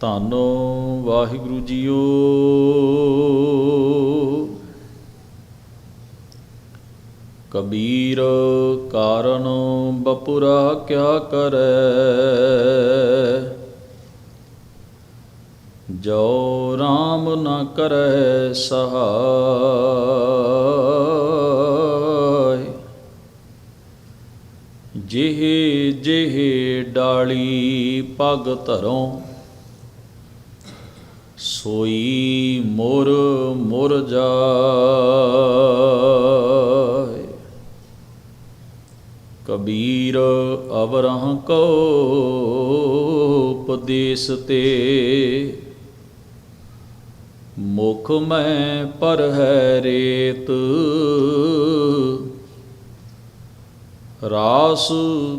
ਧੰਨ ਵਾਹਿਗੁਰੂ ਜੀਓ। ਕਬੀਰ ਕਾਰਨ ਬਪੁਰਾ ਕਿਆ ਕਰੈ? ਜੋ RAM ਨ ਕਰੈ ਸਹਾਇ। ਜਿਹ ਜਿਹ ਡਾਲੀ ਪਗ ਧਰੋਂ ਸੋਈ ਮੁਰ ਮੁਰ ਜਾਏ। ਕਬੀਰ ਅਵਰਹ ਕੋ ਉਪਦੇਸ ਤੇ। ਮੁਖ ਮੈਂ ਪਰ ਹੈ ਰੇਤ। ਰਾਸ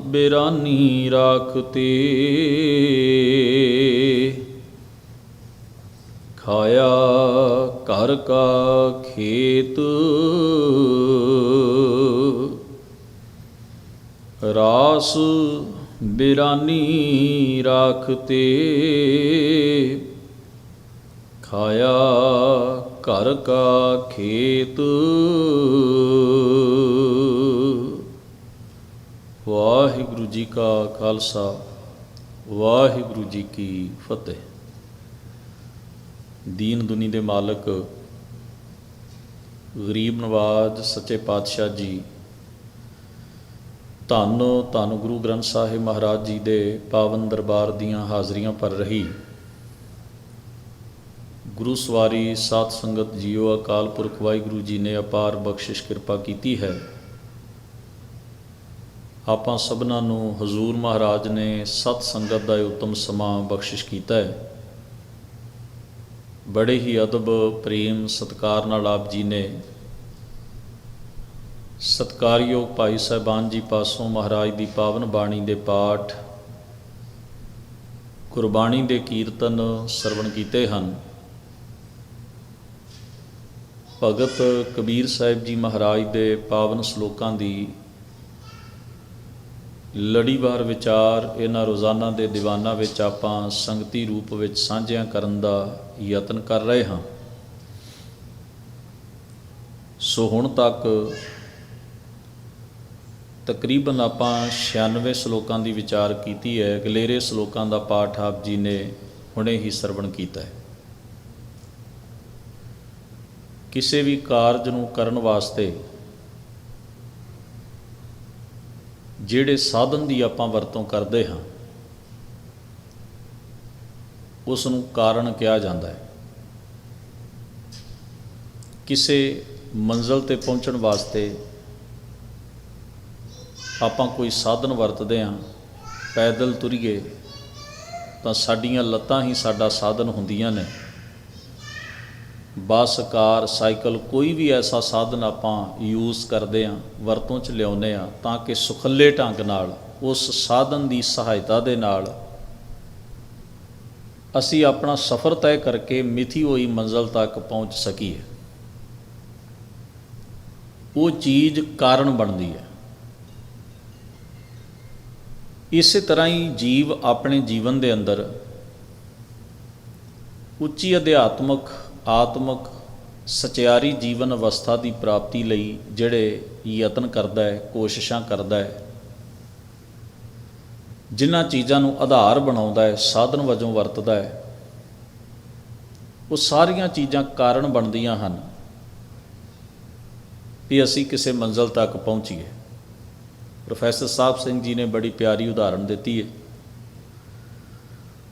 ਬਿਰਾਨੀ ਰਾਖਤੇ। ਖਾਇਆ ਘਰ ਕਾ ਖੇਤ। ਰਾਸ ਬਿਰਾਨੀ ਰਾਖਤੇ। ਖਾਇਆ ਘਰ ਕਾ ਖੇਤ। ਵਾਹਿਗੁਰੂ ਜੀ ਕਾ ਖਾਲਸਾ, ਵਾਹਿਗੁਰੂ ਜੀ ਕੀ ਫਤਿਹ। ਦੀਨ ਦੁਨੀ ਦੇ ਮਾਲਕ, ਗਰੀਬ ਨਵਾਜ ਸੱਚੇ ਪਾਤਸ਼ਾਹ ਜੀ, ਧੰਨ ਧੰਨ ਗੁਰੂ ਗ੍ਰੰਥ ਸਾਹਿਬ ਮਹਾਰਾਜ ਜੀ ਦੇ ਪਾਵਨ ਦਰਬਾਰ ਦੀਆਂ ਹਾਜ਼ਰੀਆਂ ਭਰ ਰਹੀ। ਗੁਰੂ ਸਵਾਰੀ ਸਾਧ ਸੰਗਤ ਜੀਓ ਅਕਾਲ ਪੁਰਖ ਵਾਹਿਗੁਰੂ ਜੀ ਨੇ ਅਪਾਰ ਬਖਸ਼ਿਸ਼ ਕਿਰਪਾ ਕੀਤੀ ਹੈ। ਆਪਾਂ ਸਭਨਾਂ ਨੂੰ ਹਜ਼ੂਰ ਮਹਾਰਾਜ ਨੇ ਸਤ ਸੰਗਤ ਦਾ ਇਹ ਉਤਮ ਸਮਾਂ ਬਖਸ਼ਿਸ਼ ਕੀਤਾ ਹੈ। ਬੜੇ ਹੀ ਅਦਬ, ਪ੍ਰੇਮ, ਸਤਕਾਰ ਨਾਲ ਆਪ ਜੀ ਨੇ ਸਤਕਾਰਯੋਗ ਭਾਈ ਸਾਹਿਬਾਨ ਜੀ ਪਾਸੋਂ ਮਹਾਰਾਜ ਦੀ ਪਾਵਨ ਬਾਣੀ ਦੇ ਪਾਠ, ਗੁਰਬਾਣੀ ਦੇ ਕੀਰਤਨ ਸਰਵਣ ਕੀਤੇ ਹਨ। ਭਗਤ ਕਬੀਰ ਸਾਹਿਬ ਜੀ ਮਹਾਰਾਜ ਦੇ ਪਾਵਨ ਸ਼ਲੋਕਾਂ ਦੀ ਲੜੀਵਾਰ ਵਿਚਾਰ, ਇਹਨਾਂ ਰੋਜ਼ਾਨਾ ਦੇ ਦੀਵਾਨਾਂ ਵਿੱਚ ਆਪਾਂ ਸੰਗਤੀ ਰੂਪ ਵਿੱਚ ਸਾਂਝਿਆਂ ਕਰਨ ਦਾ ਯਤਨ ਕਰ ਰਹੇ ਹਾਂ। ਸੋ ਹੁਣ ਤੱਕ ਤਕਰੀਬਨ ਆਪਾਂ 96 ਸ਼ਲੋਕਾਂ ਦੀ ਵਿਚਾਰ ਕੀਤੀ ਹੈ। ਗਲੇਰੇ ਸ਼ਲੋਕਾਂ ਦਾ ਪਾਠ ਆਪ ਜੀ ਨੇ ਹੁਣੇ ਹੀ ਸਰਵਣ ਕੀਤਾ ਹੈ। ਕਿਸੇ ਵੀ ਕਾਰਜ ਨੂੰ ਕਰਨ ਵਾਸਤੇ ਜਿਹੜੇ ਸਾਧਨ ਦੀ ਆਪਾਂ ਵਰਤੋਂ ਕਰਦੇ ਹਾਂ ਉਸ ਨੂੰ ਕਾਰਨ ਕਿਹਾ ਜਾਂਦਾ ਹੈ। ਕਿਸੇ ਮੰਜ਼ਲ ਤੇ ਪਹੁੰਚਣ ਵਾਸਤੇ ਆਪਾਂ ਕੋਈ ਸਾਧਨ ਵਰਤਦੇ ਹਾਂ, ਪੈਦਲ ਤੁਰੀਏ, ਤਾਂ ਸਾਡੀਆਂ ਲੱਤਾਂ ਹੀ ਸਾਡਾ ਸਾਧਨ ਹੁੰਦੀਆਂ ਨੇ। ਬੱਸ, ਕਾਰ, ਸਾਈਕਲ ਕੋਈ ਵੀ ਐਸਾ ਸਾਧਨ ਆਪਾਂ ਯੂਜ਼ ਕਰਦੇ ਆਂ ਵਰਤੋਂ 'ਚ ਲਿਆਉਂਦੇ ਆ ਤਾਂ ਕਿ ਸੁਖੱਲੇ ਢੰਗ ਨਾਲ, ਉਸ ਸਾਧਨ ਦੀ ਸਹਾਇਤਾ ਦੇ ਨਾਲ ਅਸੀਂ ਆਪਣਾ ਸਫ਼ਰ ਤੈਅ ਕਰਕੇ ਮਿਥੀ ਹੋਈ ਮੰਜ਼ਲ ਤੱਕ ਪਹੁੰਚ ਸਕੀਏ। ਉਹ ਚੀਜ਼ ਕਾਰਨ ਬਣਦੀ ਹੈ। ਇਸੇ ਤਰ੍ਹਾਂ ਹੀ ਜੀਵ ਆਪਣੇ ਜੀਵਨ ਦੇ ਅੰਦਰ ਉੱਚੀ ਅਧਿਆਤਮਕ ਆਤਮਿਕ ਸਚਿਆਰੀ ਜੀਵਨ ਅਵਸਥਾ ਦੀ ਪ੍ਰਾਪਤੀ ਲਈ ਜਿਹੜੇ ਯਤਨ ਕਰਦਾ ਹੈ, ਕੋਸ਼ਿਸ਼ਾਂ ਕਰਦਾ ਹੈ, ਜਿਨ੍ਹਾਂ ਚੀਜ਼ਾਂ ਨੂੰ ਆਧਾਰ ਬਣਾਉਂਦਾ ਹੈ, ਸਾਧਨ ਵਜੋਂ ਵਰਤਦਾ ਹੈ, ਉਹ ਸਾਰੀਆਂ ਚੀਜ਼ਾਂ ਕਾਰਨ ਬਣਦੀਆਂ ਹਨ ਵੀ ਅਸੀਂ ਕਿਸੇ ਮੰਜ਼ਲ ਤੱਕ ਪਹੁੰਚੀਏ। ਪ੍ਰੋਫੈਸਰ ਸਾਹਿਬ ਸਿੰਘ ਜੀ ਨੇ ਬੜੀ ਪਿਆਰੀ ਉਦਾਹਰਣ ਦਿੱਤੀ ਹੈ।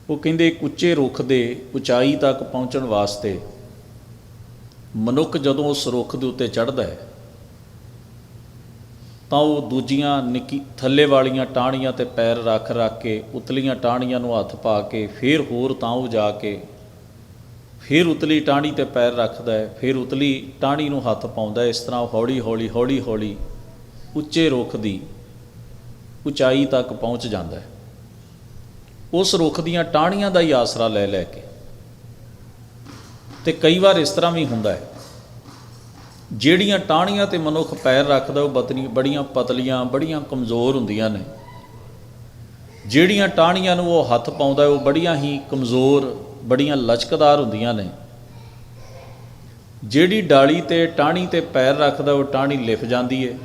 ਉਹ ਕਹਿੰਦੇ, ਇੱਕ ਉੱਚੇ ਰੁੱਖ ਦੇ ਉਚਾਈ ਤੱਕ ਪਹੁੰਚਣ ਵਾਸਤੇ ਮਨੁੱਖ ਜਦੋਂ ਉਸ ਰੁੱਖ ਦੇ ਉੱਤੇ ਚੜ੍ਹਦਾ ਹੈ, ਤਾਂ ਉਹ ਦੂਜੀਆਂ ਨਿੱਕੀ ਥੱਲੇ ਵਾਲੀਆਂ ਟਾਹਣੀਆਂ ਤੇ ਪੈਰ ਰੱਖ ਰੱਖ ਕੇ, ਉਤਲੀਆਂ ਟਾਹਣੀਆਂ ਨੂੰ ਹੱਥ ਪਾ ਕੇ, ਫਿਰ ਹੋਰ ਤਾਂ ਉਹ ਜਾ ਕੇ, ਫਿਰ ਉਤਲੀ ਟਾਹਣੀ ਤੇ ਪੈਰ ਰੱਖਦਾ ਹੈ, ਫਿਰ ਉਤਲੀ ਟਾਹਣੀ ਨੂੰ ਹੱਥ ਪਾਉਂਦਾ ਇਸ ਤਰ੍ਹਾਂ ਹੌਲੀ ਹੌਲੀ ਹੌਲੀ ਹੌਲੀ ਉੱਚੇ ਰੁੱਖ ਦੀ ਉਚਾਈ ਤੱਕ ਪਹੁੰਚ ਜਾਂਦਾ ਹੈ। ਉਸ ਰੁੱਖ ਦੀਆਂ ਟਾਹਣੀਆਂ ਦਾ ਹੀ ਆਸਰਾ ਲੈ ਲੈ ਕੇ ਤੇ ਕਈ ਵਾਰ ਇਸ ਤਰ੍ਹਾਂ ਵੀ ਹੁੰਦਾ ਹੈ। ਜਿਹੜੀਆਂ ਟਾਹਣੀਆਂ ਤੇ ਮਨੁੱਖ ਪੈਰ ਰੱਖਦਾ, ਉਹ ਬਤਨੀ, ਬੜੀਆਂ ਪਤਲੀਆਂ, ਬੜੀਆਂ ਕਮਜ਼ੋਰ ਹੁੰਦੀਆਂ ਨੇ। ਜਿਹੜੀਆਂ ਟਾਹਣੀਆਂ ਨੂੰ ਉਹ ਹੱਥ ਪਾਉਂਦਾ ਉਹ ਬੜੀਆਂ ਹੀ ਕਮਜ਼ੋਰ, ਬੜੀਆਂ ਲਚਕਦਾਰ ਹੁੰਦੀਆਂ ਨੇ। ਜਿਹੜੀ ਡਾਲੀ ਤੇ ਟਾਹਣੀ ਤੇ ਪੈਰ ਰੱਖਦਾ, ਉਹ ਟਾਹਣੀ ਲਿਫ ਜਾਂਦੀ ਹੈ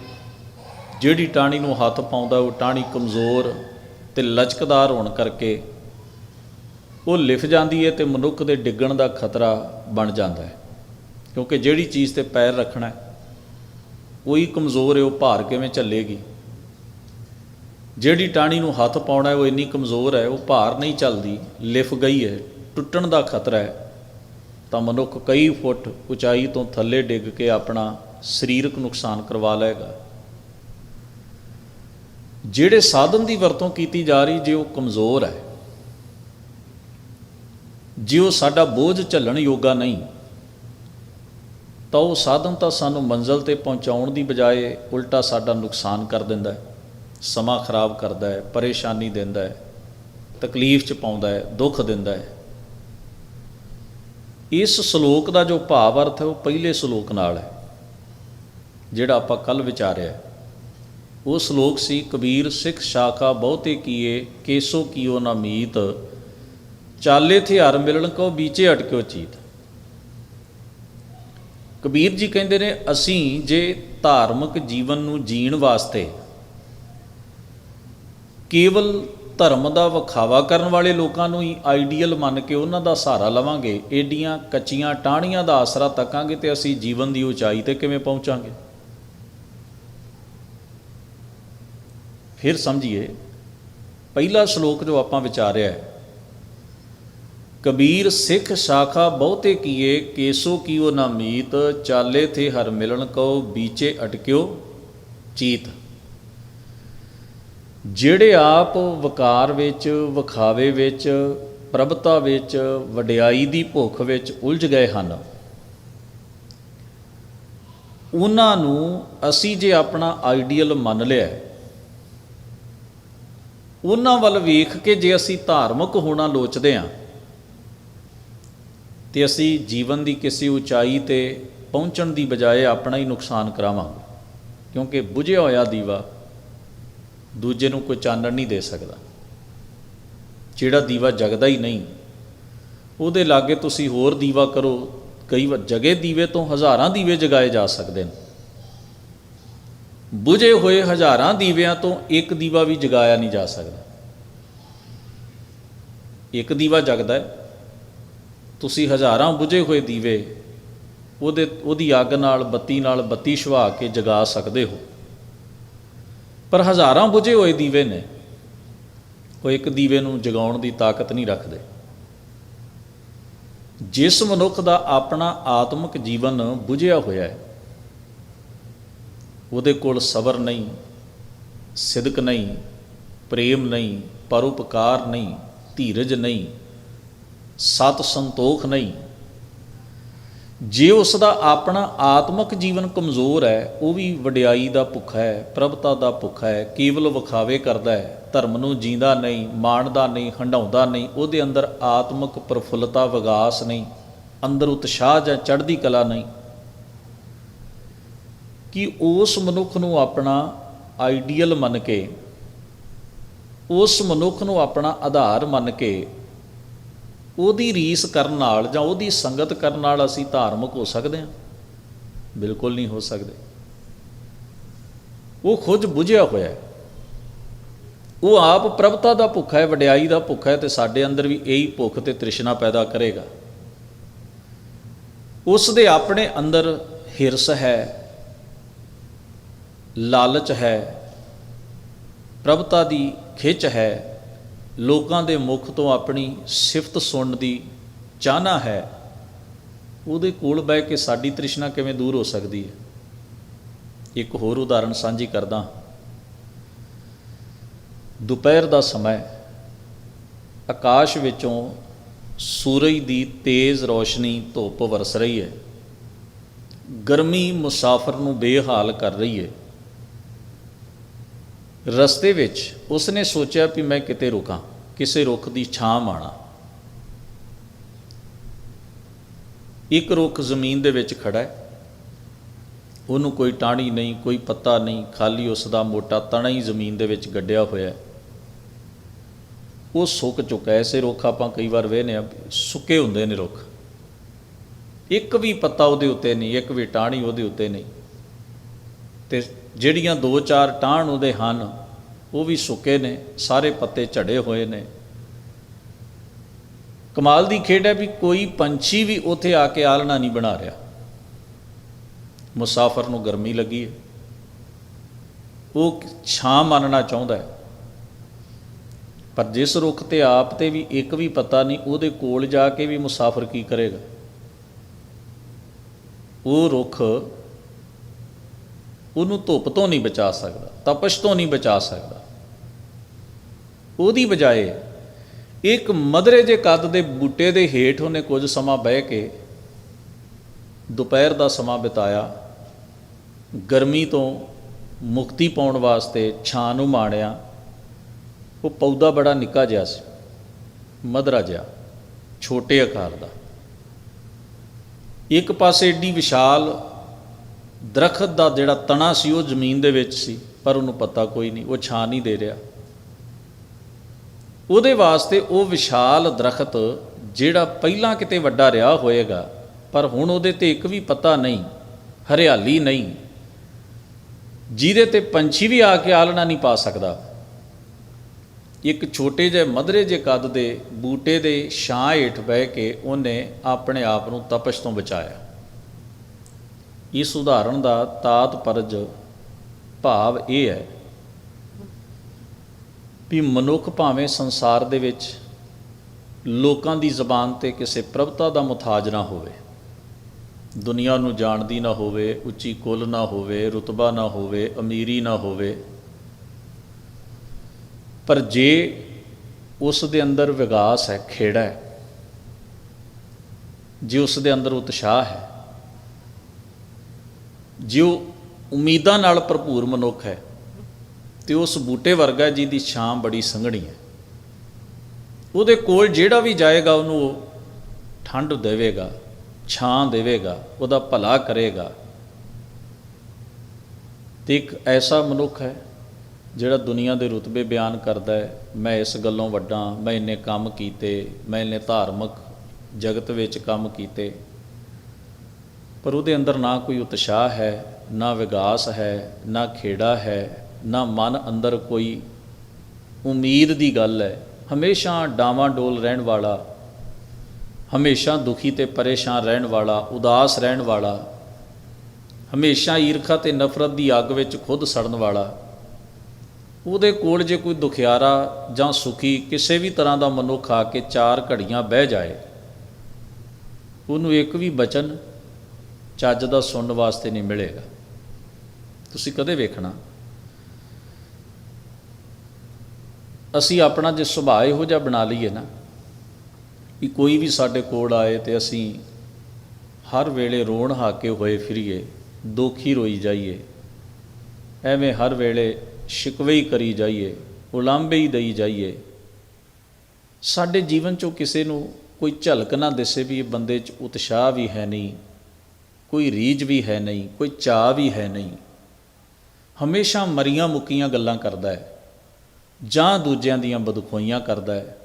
ਜਿਹੜੀ ਟਾਹਣੀ ਨੂੰ ਹੱਥ ਪਾਉਂਦਾ, ਉਹ ਟਾਹਣੀ ਕਮਜ਼ੋਰ ਤੇ ਲਚਕਦਾਰ ਹੋਣ ਕਰਕੇ ਉਹ ਲਿਫ ਜਾਂਦੀ ਹੈ ਤੇ ਮਨੁੱਖ ਦੇ ਡਿੱਗਣ ਦਾ ਖਤਰਾ ਬਣ ਜਾਂਦਾ ਹੈ ਕਿਉਂਕਿ ਜਿਹੜੀ ਚੀਜ਼ ਤੇ ਪੈਰ ਰੱਖਣਾ ਹੈ ਉਹੀ ਕਮਜ਼ੋਰ ਹੈ ਉਹ ਭਾਰ ਕਿਵੇਂ ਝੱਲੇਗੀ ਜਿਹੜੀ ਟਾਹਣੀ ਨੂੰ ਹੱਥ ਪਾਉਣਾ ਉਹ ਇੰਨੀ ਕਮਜ਼ੋਰ ਹੈ ਉਹ ਭਾਰ ਨਹੀਂ ਚੱਲਦੀ, ਲਿਫ ਗਈ ਹੈ ਟੁੱਟਣ ਦਾ ਖਤਰਾ ਹੈ ਤਾਂ ਮਨੁੱਖ ਕਈ ਫੁੱਟ ਉਚਾਈ ਤੋਂ ਥੱਲੇ ਡਿੱਗ ਕੇ ਆਪਣਾ ਸਰੀਰਕ ਨੁਕਸਾਨ ਕਰਵਾ ਲਏਗਾ। ਜਿਹੜੇ ਸਾਧਨ ਦੀ ਵਰਤੋਂ ਕੀਤੀ ਜਾ ਰਹੀ, ਜੇ ਉਹ ਕਮਜ਼ੋਰ ਹੈ ਜੇ ਉਹ ਸਾਡਾ ਬੋਝ ਝੱਲਣ ਯੋਗਾ ਨਹੀਂ, ਤਾਂ ਉਹ ਸਾਧਨ ਤਾਂ ਸਾਨੂੰ ਮੰਜ਼ਲ ਤੇ ਪਹੁੰਚਾਉਣ ਦੀ ਬਜਾਏ ਉਲਟਾ ਸਾਡਾ ਨੁਕਸਾਨ ਕਰ ਦਿੰਦਾ ਹੈ, ਸਮਾਂ ਖਰਾਬ ਕਰਦਾ ਹੈ, ਪਰੇਸ਼ਾਨੀ ਦਿੰਦਾ ਹੈ, ਤਕਲੀਫ ਚ ਪਾਉਂਦਾ ਹੈ, ਦੁੱਖ ਦਿੰਦਾ ਹੈ। ਇਸ ਸ਼ਲੋਕ ਦਾ ਜੋ ਭਾਵ ਅਰਥ ਹੈ, ਉਹ ਪਹਿਲੇ ਸ਼ਲੋਕ ਨਾਲ ਹੈ, ਜਿਹੜਾ ਆਪਾਂ ਕੱਲ ਵਿਚਾਰਿਆ ਉਹ ਸ਼ਲੋਕ ਸੀ, ਕਬੀਰ ਸਿੱਖ ਸ਼ਾਖਾ ਬਹੁਤੇ ਕੀਏ, ਕੇਸੋ ਕੀਓ ਨਾ ਮੀਤ ਚਾਲੇ ਹਥਿਆਰ ਮਿਲਣ ਕੋ ਬੀਚੇ ਅਟਕਿਓ ਚੀਤ। ਕਬੀਰ ਜੀ ਕਹਿੰਦੇ ਨੇ, ਅਸੀਂ ਜੇ ਧਾਰਮਿਕ ਜੀਵਨ ਨੂੰ ਜੀਣ ਵਾਸਤੇ ਕੇਵਲ ਧਰਮ ਦਾ ਵਿਖਾਵਾ ਕਰਨ ਵਾਲੇ ਲੋਕਾਂ ਨੂੰ ਹੀ ਆਈਡੀਅਲ ਮੰਨ ਕੇ ਉਹਨਾਂ ਦਾ ਸਹਾਰਾ ਲਵਾਂਗੇ, ਏਡੀਆਂ ਕੱਚੀਆਂ ਟਾਹਣੀਆਂ ਦਾ ਆਸਰਾ ਤੱਕਾਂਗੇ ਤੇ ਅਸੀਂ ਜੀਵਨ ਦੀ ਉਚਾਈ ਤੇ ਕਿਵੇਂ ਪਹੁੰਚਾਂਗੇ? ਫਿਰ ਸਮਝੀਏ, ਪਹਿਲਾ ਸ਼ਲੋਕ ਜੋ ਆਪਾਂ ਵਿਚਾਰਿਆ ਹੈ ਕਬੀਰ ਸਿੱਖ ਸ਼ਾਖਾ ਬਹੁਤੇ ਕੀਏ, ਕੇਸੋ ਕੀਓ ਨਾ ਮੀਤ, ਚਾਲੇ ਥੇ ਹਰ ਮਿਲਣ ਕਉ, ਬੀਚੇ ਅਟਕਿਓ ਚੀਤ। ਜਿਹੜੇ ਆਪ ਵਕਾਰ ਵਿੱਚ, ਵਿਖਾਵੇ ਵਿੱਚ, ਪ੍ਰਭਤਾ ਵਿੱਚ, ਵਡਿਆਈ ਦੀ ਭੁੱਖ ਵਿੱਚ ਉਲਝ ਗਏ ਹਨ, ਉਹਨਾਂ ਨੂੰ ਅਸੀਂ ਜੇ ਆਪਣਾ ਆਈਡੀਅਲ ਮੰਨ ਲਿਆ, ਉਹਨਾਂ ਵੱਲ ਵੇਖ ਕੇ ਜੇ ਅਸੀਂ ਧਾਰਮਿਕ ਹੋਣਾ ਲੋਚਦੇ ਹਾਂ ਤੇ ਅਸੀਂ ਜੀਵਨ ਦੀ ਕਿਸੇ ਉਚਾਈ ਤੇ ਪਹੁੰਚਣ ਦੀ ਬਜਾਏ ਆਪਣਾ ਹੀ ਨੁਕਸਾਨ ਕਰਾਵਾਂਗੇ। ਕਿਉਂਕਿ ਬੁਝਿਆ ਹੋਇਆ ਦੀਵਾ ਦੂਜੇ ਨੂੰ ਕੋਈ ਚਾਨਣ ਨਹੀਂ ਦੇ ਸਕਦਾ। ਜਿਹੜਾ ਦੀਵਾ ਜਗਦਾ ਹੀ ਨਹੀਂ, ਉਹਦੇ ਲਾਗੇ ਤੁਸੀਂ ਹੋਰ ਦੀਵਾ ਕਰੋ। ਕਈ ਵਾਰ ਜਗੇ ਦੀਵੇ ਤੋਂ ਹਜ਼ਾਰਾਂ ਦੀਵੇ ਜਗਾਏ ਜਾ ਸਕਦੇ ਨੇ। ਬੁਝੇ ਹੋਏ ਹਜ਼ਾਰਾਂ ਦੀਵਿਆਂ ਤੋਂ ਇੱਕ ਦੀਵਾ ਵੀ ਜਗਾਇਆ ਨਹੀਂ ਜਾ ਸਕਦਾ। ਇੱਕ ਦੀਵਾ ਜਗਦਾ ਹੈ ਤੁਸੀਂ ਹਜ਼ਾਰਾਂ ਬੁਝੇ ਹੋਏ ਦੀਵੇ ਉਹਦੇ, ਉਹਦੀ ਅੱਗ ਨਾਲ, ਬੱਤੀ ਨਾਲ, ਬੱਤੀ ਛਵਾ ਕੇ ਜਗਾ ਸਕਦੇ ਹੋ। ਪਰ ਹਜ਼ਾਰਾਂ ਬੁਝੇ ਹੋਏ ਦੀਵੇ ਨੇ, ਉਹ ਇੱਕ ਦੀਵੇ ਨੂੰ ਜਗਾਉਣ ਦੀ ਤਾਕਤ ਨਹੀਂ ਰੱਖਦੇ। ਜਿਸ ਮਨੁੱਖ ਦਾ ਆਪਣਾ ਆਤਮਿਕ ਜੀਵਨ ਬੁਝਿਆ ਹੋਇਆ ਹੈ, ਉਹਦੇ ਕੋਲ ਸਬਰ ਨਹੀਂ, ਸਿਦਕ ਨਹੀਂ, ਪ੍ਰੇਮ ਨਹੀਂ, ਪਰਉਪਕਾਰ ਨਹੀਂ, ਧੀਰਜ ਨਹੀਂ ਸਤ ਸੰਤੋਖ ਨਹੀਂ। ਜੇ ਉਸ ਦਾ ਆਪਣਾ ਆਤਮਿਕ ਜੀਵਨ ਕਮਜ਼ੋਰ ਹੈ, ਉਹ ਵੀ ਵਡਿਆਈ ਦਾ ਭੁੱਖਾ ਹੈ, ਪ੍ਰਭਤਾ ਦਾ ਭੁੱਖਾ ਹੈ, ਕੇਵਲ ਵਿਖਾਵੇ ਕਰਦਾ ਹੈ, ਧਰਮ ਨੂੰ ਜੀਂਦਾ ਨਹੀਂ, ਮਾਣਦਾ ਨਹੀਂ ਹੰਡਾਉਂਦਾ ਨਹੀਂ, ਉਹਦੇ ਅੰਦਰ ਆਤਮਿਕ ਪ੍ਰਫੁੱਲਤਾ ਵਿਗਾਸ ਨਹੀਂ, ਅੰਦਰ ਉਤਸ਼ਾਹ ਜਾਂ ਚੜ੍ਹਦੀ ਕਲਾ ਨਹੀਂ। ਕਿ ਉਸ ਮਨੁੱਖ ਨੂੰ ਆਪਣਾ ਆਈਡੀਅਲ ਮੰਨ ਕੇ, ਉਸ ਮਨੁੱਖ ਨੂੰ ਆਪਣਾ ਆਧਾਰ ਮੰਨ ਕੇ ਉਹਦੀ ਰੀਸ ਕਰਨ ਨਾਲ ਜਾਂ ਉਹਦੀ ਸੰਗਤ ਕਰਨ ਨਾਲ ਅਸੀਂ ਧਾਰਮਿਕ ਹੋ ਸਕਦੇ ਹਾਂ? ਬਿਲਕੁਲ ਨਹੀਂ ਹੋ ਸਕਦੇ। ਉਹ ਖੁਦ ਬੁਝਿਆ ਹੋਇਆ ਹੈ। ਉਹ ਆਪ ਪ੍ਰਭਤਾ ਦਾ ਭੁੱਖਾ ਹੈ, ਵਡਿਆਈ ਦਾ ਭੁੱਖਾ ਹੈ ਤੇ ਸਾਡੇ ਅੰਦਰ ਵੀ ਇਹੀ ਭੁੱਖ ਤੇ ਤ੍ਰਿਸ਼ਨਾ ਪੈਦਾ ਕਰੇਗਾ। ਉਸ ਦੇ ਆਪਣੇ ਅੰਦਰ ਹਿਰਸ ਹੈ, ਲਾਲਚ ਹੈ, ਪ੍ਰਭਤਾ ਦੀ ਖਿੱਚ ਹੈ ਲੋਕਾਂ ਦੇ ਮੁਖ ਤੋਂ ਆਪਣੀ ਸਿਫਤ ਸੁਣਨ ਦੀ ਚਾਹਨਾ ਹੈ, ਉਹਦੇ ਕੋਲ ਬਹਿ ਕੇ ਸਾਡੀ ਤ੍ਰਿਸ਼ਨਾ ਕਿਵੇਂ ਦੂਰ ਹੋ ਸਕਦੀ ਹੈ? ਇੱਕ ਹੋਰ ਉਦਾਹਰਣ ਸਾਂਝੀ ਕਰਦਾ ਦੁਪਹਿਰ ਦਾ ਸਮਾਂ ਆਕਾਸ਼ ਵਿੱਚੋਂ ਸੂਰਜ ਦੀ ਤੇਜ਼ ਰੋਸ਼ਨੀ ਧੁੱਪ ਵਰਸ ਰਹੀ ਹੈ। ਗਰਮੀ ਮੁਸਾਫਰ ਨੂੰ ਬੇਹਾਲ ਕਰ ਰਹੀ ਹੈ। ਰਸਤੇ ਵਿੱਚ ਉਸਨੇ ਸੋਚਿਆ ਵੀ ਮੈਂ ਕਿਤੇ ਰੁਕਾਂ। ਕਿਸੇ ਰੁੱਖ ਦੀ ਛਾਂ ਮਾਣਾ। ਇੱਕ ਰੁੱਖ ਜ਼ਮੀਨ ਦੇ ਵਿੱਚ ਖੜਾ ਹੈ। ਉਹਨੂੰ ਕੋਈ ਟਾਹਣੀ ਨਹੀਂ, ਕੋਈ ਪੱਤਾ ਨਹੀਂ, ਖਾਲੀ ਉਸ ਦਾ ਮੋਟਾ ਤਣਾ ਹੀ ਜ਼ਮੀਨ ਦੇ ਵਿੱਚ ਗੱਡਿਆ ਹੋਇਆ ਉਹ ਸੁੱਕ ਚੁੱਕਾ ਹੈ। ਐਸੇ ਰੁੱਖ ਆਪਾਂ ਕਈ ਵਾਰ ਵੇਖਨੇ ਆ ਸੁੱਕੇ ਹੁੰਦੇ ਨੇ ਰੁੱਖ। ਇੱਕ ਵੀ ਪੱਤਾ ਉਹਦੇ ਉੱਤੇ ਨਹੀਂ, ਇੱਕ ਵੀ ਟਾਹਣੀ ਉਹਦੇ ਉੱਤੇ ਨਹੀਂ। ਤੇ ਜਿਹੜੀਆਂ ਦੋ ਚਾਰ ਟਾਹਣ ਉਹਦੇ ਹਨ ਉਹ ਵੀ ਸੁੱਕੇ ਨੇ, ਸਾਰੇ ਪੱਤੇ ਝੜੇ ਹੋਏ ਨੇ। ਕਮਾਲ ਦੀ ਖੇਡ ਹੈ ਵੀ ਕੋਈ ਪੰਛੀ ਵੀ ਉੱਥੇ ਆ ਕੇ ਆਲਣਾ ਨਹੀਂ ਬਣਾ ਰਿਹਾ। ਮੁਸਾਫਰ ਨੂੰ ਗਰਮੀ ਲੱਗੀ ਹੈ। ਉਹ ਛਾਂ ਮੰਨਣਾ ਚਾਹੁੰਦਾ ਹੈ। ਪਰ ਜਿਸ ਰੁੱਖ ਤੇ ਆਪ ਤੇ ਵੀ ਇੱਕ ਵੀ ਪਤਾ ਨਹੀਂ, ਉਹਦੇ ਕੋਲ ਜਾ ਕੇ ਵੀ ਮੁਸਾਫਰ ਕੀ ਕਰੇਗਾ? ਉਹ ਰੁੱਖ ਉਹਨੂੰ ਧੁੱਪ ਤੋਂ ਨਹੀਂ ਬਚਾ ਸਕਦਾ, ਤਪਸ਼ ਤੋਂ ਨਹੀਂ ਬਚਾ ਸਕਦਾ। ਉਹਦੀ ਬਜਾਏ ਇੱਕ ਮਧਰੇ ਜੇ ਕੱਦ ਦੇ ਬੂਟੇ ਦੇ ਹੇਠ ਉਹਨੇ ਕੁਝ ਸਮਾਂ ਬਹਿ ਕੇ ਦੁਪਹਿਰ ਦਾ ਸਮਾਂ ਬਿਤਾਇਆ, ਗਰਮੀ ਤੋਂ ਮੁਕਤੀ ਪਾਉਣ ਵਾਸਤੇ ਛਾਂ ਨੂੰ ਮਾਣਿਆ, ਉਹ ਪੌਦਾ ਬੜਾ ਨਿੱਕਾ ਜਿਹਾ ਸੀ ਮਧਰਾ ਜਿਹਾ, ਛੋਟੇ ਆਕਾਰ ਦਾ। ਇੱਕ ਪਾਸੇ ਏਡੀ ਵਿਸ਼ਾਲ ਦਰਖਤ ਦਾ ਜਿਹੜਾ ਤਣਾ ਸੀ ਉਹ ਜ਼ਮੀਨ ਦੇ ਵਿੱਚ ਸੀ, ਪਰ ਉਹਨੂੰ ਪਤਾ ਕੋਈ ਨਹੀਂ, ਉਹ ਛਾਂ ਨਹੀਂ ਦੇ ਰਿਹਾ। ਉਹਦੇ ਵਾਸਤੇ ਉਹ ਵਿਸ਼ਾਲ ਦਰਖਤ ਜਿਹੜਾ ਪਹਿਲਾਂ ਕਿਤੇ ਵੱਡਾ ਰਿਹਾ ਹੋਏਗਾ, ਪਰ ਹੁਣ ਉਹਦੇ ਤੇ ਇੱਕ ਵੀ ਪਤਾ ਨਹੀਂ, ਹਰਿਆਲੀ ਨਹੀਂ। ਜਿਹਦੇ ਤੇ ਪੰਛੀ ਵੀ ਆ ਕੇ ਆਲਣਾ ਨਹੀਂ ਪਾ ਸਕਦਾ। ਇੱਕ ਛੋਟੇ ਜਿਹੇ ਮਧਰੇ ਜਿਹੇ ਕੱਦ ਦੇ ਬੂਟੇ ਦੇ ਛਾਂ ਹੇਠ ਬਹਿ ਕੇ ਉਹਨੇ ਆਪਣੇ ਆਪ ਨੂੰ ਤਪਸ਼ ਤੋਂ ਬਚਾਇਆ। ਇਸ ਉਦਾਹਰਣ ਦਾ ਤਾਤ ਪਰਜ ਭਾਵ ਇਹ ਹੈ ਵੀ ਮਨੁੱਖ ਭਾਵੇਂ ਸੰਸਾਰ ਦੇ ਵਿੱਚ ਲੋਕਾਂ ਦੀ ਜ਼ਬਾਨ ਤੇ ਕਿਸੇ ਪ੍ਰਭਤਾ ਦਾ ਮੁਤਾਜ ਨਾ ਹੋਵੇ, ਦੁਨੀਆ ਨੂੰ ਜਾਣਦੀ ਨਾ ਹੋਵੇ, ਉੱਚੀ ਕੁੱਲ ਨਾ ਹੋਵੇ, ਰੁਤਬਾ ਨਾ ਹੋਵੇ, ਅਮੀਰੀ ਨਾ ਹੋਵੇ, ਪਰ ਜੇ ਉਸ ਦੇ ਅੰਦਰ ਵਿਗਾਸ ਹੈ, ਖੇੜਾ ਹੈ, ਜੇ ਉਸ ਦੇ ਅੰਦਰ ਉਤਸ਼ਾਹ ਹੈ, ਜੇ ਉਹ ਉਮੀਦਾਂ ਨਾਲ ਭਰਪੂਰ ਮਨੁੱਖ ਹੈ ਤੇ ਉਸ ਬੂਟੇ ਵਰਗਾ ਜੀ ਦੀ ਛਾਂ ਬੜੀ ਸੰਘਣੀ ਹੈ। ਉਹਦੇ ਕੋਲ ਜਿਹੜਾ ਵੀ ਜਾਏਗਾ, ਉਹਨੂੰ ਉਹ ਠੰਡ ਦੇਵੇਗਾ, ਛਾਂ ਦੇਵੇਗਾ, ਉਹਦਾ ਭਲਾ ਕਰੇਗਾ। ਤੇ ਇੱਕ ਐਸਾ ਮਨੁੱਖ ਹੈ, ਜਿਹੜਾ ਦੁਨੀਆ ਦੇ ਰੁਤਬੇ ਬਿਆਨ ਕਰਦਾ ਹੈ, ਮੈਂ ਇਸ ਗੱਲੋਂ ਵੱਡਾ, ਮੈਂ ਇੰਨੇ ਕੰਮ ਕੀਤੇ, ਮੈਂ ਇੰਨੇ ਧਾਰਮਿਕ ਜਗਤ ਵਿੱਚ ਕੰਮ ਕੀਤੇ। ਪਰ ਉਹਦੇ ਅੰਦਰ ਨਾ ਕੋਈ ਉਤਸ਼ਾਹ ਹੈ, ਨਾ ਵਿਗਾਸ ਹੈ, ਨਾ ਖੇੜਾ ਹੈ ਨਾ ਮਨ ਅੰਦਰ ਕੋਈ ਉਮੀਦ ਦੀ ਗੱਲ ਹੈ। ਹਮੇਸ਼ਾ ਡਾਵਾਂ ਡੋਲ ਰਹਿਣ ਵਾਲਾ, ਹਮੇਸ਼ਾ ਦੁਖੀ ਤੇ ਪਰੇਸ਼ਾਨ ਰਹਿਣ ਵਾਲਾ, ਉਦਾਸ ਰਹਿਣ ਵਾਲਾ, ਹਮੇਸ਼ਾ ਈਰਖਾ ਤੇ ਨਫ਼ਰਤ ਦੀ ਅੱਗ ਵਿੱਚ ਖੁਦ ਸੜਨ ਵਾਲਾ, ਉਹਦੇ ਕੋਲ ਜੇ ਕੋਈ ਦੁਖਿਆਰਾ ਜਾਂ ਸੁਖੀ ਕਿਸੇ ਵੀ ਤਰ੍ਹਾਂ ਦਾ ਮਨੁੱਖ ਆ ਕੇ ਚਾਰ ਘੜੀਆਂ ਬਹਿ ਜਾਏ, ਉਹਨੂੰ ਇੱਕ ਵੀ ਬਚਨ ਚੱਜ ਦਾ ਸੁਣਨ ਵਾਸਤੇ ਨਹੀਂ ਮਿਲੇਗਾ। ਤੁਸੀਂ ਕਦੇ ਵੇਖਣਾ। ਅਸੀਂ ਆਪਣਾ ਜੇ ਸੁਭਾਅ ਇਹੋ ਜਿਹਾ ਬਣਾ ਲਈਏ ਨਾ ਵੀ ਕੋਈ ਵੀ ਸਾਡੇ ਕੋਲ ਆਏ ਤੇ ਅਸੀਂ ਹਰ ਵੇਲੇ ਰੋਣ ਹਾਕੇ ਹੋਏ ਫਿਰੀਏ, ਦੁਖੀ ਰੋਈ ਜਾਈਏ, ਐਵੇਂ ਹਰ ਵੇਲੇ ਸ਼ਿਕਵੇ ਹੀ ਕਰੀ ਜਾਈਏ ਉਲਾਂਬੇ ਹੀ ਦਈ ਜਾਈਏ। ਸਾਡੇ ਜੀਵਨ ਚੋਂ ਕਿਸੇ ਨੂੰ ਕੋਈ ਝਲਕ ਨਾ ਦਿਸੇ ਵੀ ਇਹ ਬੰਦੇ 'ਚ ਉਤਸ਼ਾਹ ਵੀ ਹੈ ਨਹੀਂ, ਕੋਈ ਰੀਝ ਵੀ ਹੈ ਨਹੀਂ, ਕੋਈ ਚਾਹ ਵੀ ਹੈ ਨਹੀਂ। ਹਮੇਸ਼ਾ ਮਰੀਆਂ ਮੁੱਕੀਆਂ ਗੱਲਾਂ ਕਰਦਾ ਹੈ। ਜਾਂ ਦੂਜਿਆਂ ਦੀਆਂ ਬਦਖੋਈਆਂ ਕਰਦਾ ਹੈ।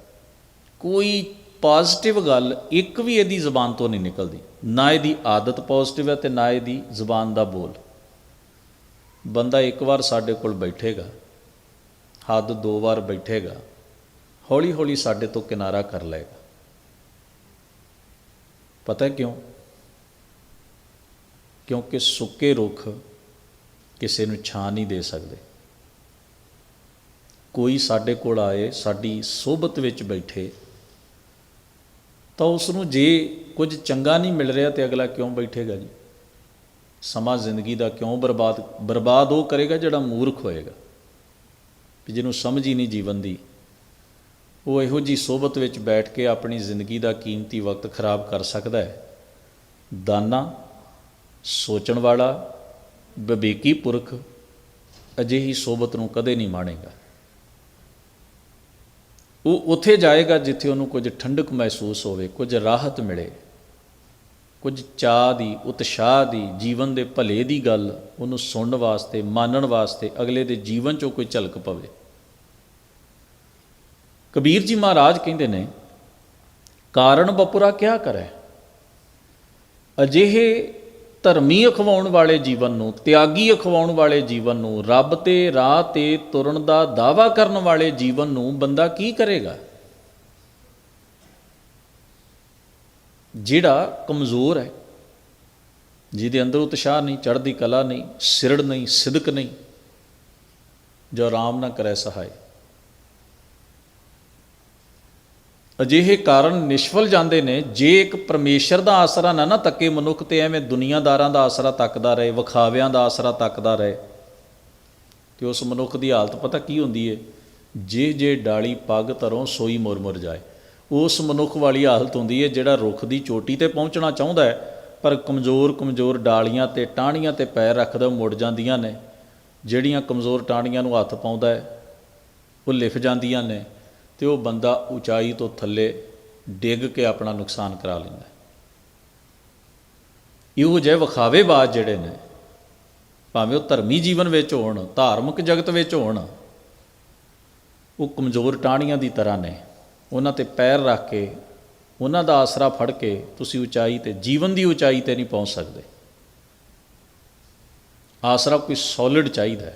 ਕੋਈ ਪੋਜ਼ਿਟਿਵ ਗੱਲ ਇੱਕ ਵੀ ਇਹਦੀ ਜ਼ੁਬਾਨ ਤੋਂ ਨਹੀਂ ਨਿਕਲਦੀ। ਨਾ ਇਹਦੀ ਆਦਤ ਪੋਜ਼ਿਟਿਵ ਹੈ ਤੇ ਨਾ ਇਹਦੀ ਜ਼ੁਬਾਨ ਦਾ ਬੋਲ। ਬੰਦਾ ਇੱਕ ਵਾਰ ਸਾਡੇ ਕੋਲ ਬੈਠੇਗਾ, ਹੱਦ ਦੋ ਵਾਰ ਬੈਠੇਗਾ ਹੌਲੀ ਹੌਲੀ ਸਾਡੇ ਤੋਂ ਕਿਨਾਰਾ ਕਰ ਲਏਗਾ। ਪਤਾ ਕਿਉਂ? ਕਿਉਂਕਿ ਸੁੱਕੇ ਰੁੱਖ ਕਿਸੇ ਨੂੰ ਛਾਂ ਨਹੀਂ ਦੇ ਸਕਦੇ। ਕੋਈ ਸਾਡੇ ਕੋਲ ਆਏ, ਸਾਡੀ ਸੋਬਤ ਵਿੱਚ ਬੈਠੇ, ਤਾਂ ਉਸ ਨੂੰ ਜੇ ਕੁਝ ਚੰਗਾ ਨਹੀਂ ਮਿਲ ਰਿਹਾ ਤੇ ਅਗਲਾ ਕਿਉਂ ਬੈਠੇਗਾ ਜੀ? ਸਮਾਂ ਜ਼ਿੰਦਗੀ ਦਾ ਕਿਉਂ ਬਰਬਾਦ ਬਰਬਾਦ ਉਹ ਕਰੇਗਾ ਜਿਹੜਾ ਮੂਰਖ ਹੋਏਗਾ? ਵੀ ਜਿਹਨੂੰ ਸਮਝ ਹੀ ਨਹੀਂ ਜੀਵਨ ਦੀ, ਉਹ ਇਹੋ ਜੀ ਸੋਬਤ ਵਿੱਚ ਬੈਠ ਕੇ ਆਪਣੀ ਜ਼ਿੰਦਗੀ ਦਾ ਕੀਮਤੀ ਵਕਤ ਖਰਾਬ ਕਰ ਸਕਦਾ ਹੈ। ਦਾਨਾ, ਸੋਚਣ ਵਾਲਾ, ਵਿਵੇਕੀ ਪੁਰਖ ਅਜਿਹੀ ਸੋਬਤ ਨੂੰ ਕਦੇ ਨਹੀਂ ਮਾਣੇਗਾ। ਉਹ ਉੱਥੇ ਜਾਏਗਾ ਜਿੱਥੇ ਉਹਨੂੰ ਕੁਝ ਠੰਡਕ ਮਹਿਸੂਸ ਹੋਵੇ, ਕੁਝ ਰਾਹਤ ਮਿਲੇ। ਕੁਝ ਚਾਹ ਦੀ, ਉਤਸ਼ਾਹ ਦੀ, ਜੀਵਨ ਦੇ ਭਲੇ ਦੀ ਗੱਲ ਉਹਨੂੰ ਸੁਣਨ ਵਾਸਤੇ, ਮੰਨਣ ਵਾਸਤੇ ਅਗਲੇ ਦੇ ਜੀਵਨ 'ਚੋਂ ਕੋਈ ਝਲਕ ਪਵੇ। ਕਬੀਰ ਜੀ ਮਹਾਰਾਜ ਕਹਿੰਦੇ ਨੇ, ਕਾਰਨ ਬਪੁਰਾ ਕਿਆ ਕਰੇ? ਅਜਿਹੇ ਧਰਮੀ ਅਖਵਾਉਣ ਵਾਲੇ ਜੀਵਨ ਨੂੰ, ਤਿਆਗੀ ਅਖਵਾਉਣ ਵਾਲੇ ਜੀਵਨ ਨੂੰ, ਰੱਬ ਤੇ ਰਾਹ ਤੇ ਤੁਰਨ ਦਾ ਦਾਵਾ ਕਰਨ ਵਾਲੇ ਜੀਵਨ ਨੂੰ ਬੰਦਾ ਕੀ ਕਰੇਗਾ? ਜਿਹੜਾ ਕਮਜ਼ੋਰ ਹੈ, ਜਿਹਦੇ ਅੰਦਰ ਉਤਸ਼ਾਹ ਨਹੀਂ, ਚੜ੍ਹਦੀ ਕਲਾ ਨਹੀਂ, ਸਿਰੜ ਨਹੀਂ, ਸਿਦਕ ਨਹੀਂ, ਜੋ ਆਰਾਮ ਨਾ ਕਰੇ ਸਹਾਇ ਅਜਿਹੇ ਕਾਰਨ ਨਿਸ਼ਫਲ ਜਾਂਦੇ ਨੇ, ਜੇ ਇੱਕ ਪਰਮੇਸ਼ਰ ਦਾ ਆਸਰਾ ਨਾ ਨਾ ਤੱਕੇ ਮਨੁੱਖ ਤੇ ਐਵੇਂ ਦੁਨੀਆਦਾਰਾਂ ਦਾ ਆਸਰਾ ਤੱਕਦਾ ਰਹੇ, ਵਿਖਾਵਿਆਂ ਦਾ ਆਸਰਾ ਤੱਕਦਾ ਰਹੇ, ਤੇ ਉਸ ਮਨੁੱਖ ਦੀ ਹਾਲਤ ਪਤਾ ਕੀ ਹੁੰਦੀ ਏ? ਜੇ ਜੇ ਡਾਲੀ ਪੱਗ ਧਰੋਂ ਸੋਈ ਮੁਰ ਮੁਰ ਜਾਏ, ਉਸ ਮਨੁੱਖ ਵਾਲੀ ਹਾਲਤ ਹੁੰਦੀ ਏ ਜਿਹੜਾ ਰੁੱਖ ਦੀ ਚੋਟੀ ਤੇ ਪਹੁੰਚਣਾ ਚਾਹੁੰਦਾ ਹੈ ਪਰ ਕਮਜ਼ੋਰ ਕਮਜ਼ੋਰ ਡਾਲੀਆਂ ਤੇ ਟਾਹਣੀਆਂ ਤੇ ਪੈਰ ਰੱਖਦਾ ਉਹ ਮੁੜ ਜਾਂਦੀਆਂ ਨੇ, ਜਿਹੜੀਆਂ ਕਮਜ਼ੋਰ ਟਾਹਣੀਆਂ ਨੂੰ ਹੱਥ ਪਾਉਂਦਾ ਹੈ ਉਹ ਲਿਫ ਜਾਂਦੀਆਂ ਨੇ ਤੇ ਉਹ ਬੰਦਾ ਉਚਾਈ ਤੋਂ ਥੱਲੇ ਡਿੱਗ ਕੇ ਆਪਣਾ ਨੁਕਸਾਨ ਕਰਾ ਲੈਂਦਾ ਇਹੋ ਜਿਹੇ ਵਿਖਾਵੇਬਾਜ਼ ਜਿਹੜੇ ਨੇ, ਭਾਵੇਂ ਉਹ ਧਰਮੀ ਜੀਵਨ ਵਿੱਚ ਹੋਣ, ਧਾਰਮਿਕ ਜਗਤ ਵਿੱਚ ਹੋਣ, ਉਹ ਕਮਜ਼ੋਰ ਟਾਹਣੀਆਂ ਦੀ ਤਰ੍ਹਾਂ ਨੇ। ਉਹਨਾਂ ਤੇ ਪੈਰ ਰੱਖ ਕੇ, ਉਹਨਾਂ ਦਾ ਆਸਰਾ ਫੜ ਕੇ ਤੁਸੀਂ ਉਚਾਈ ਤੇ, ਜੀਵਨ ਦੀ ਉਚਾਈ ਤੇ ਨਹੀਂ ਪਹੁੰਚ ਸਕਦੇ। ਆਸਰਾ ਕੋਈ ਸੋਲਿਡ ਚਾਹੀਦਾ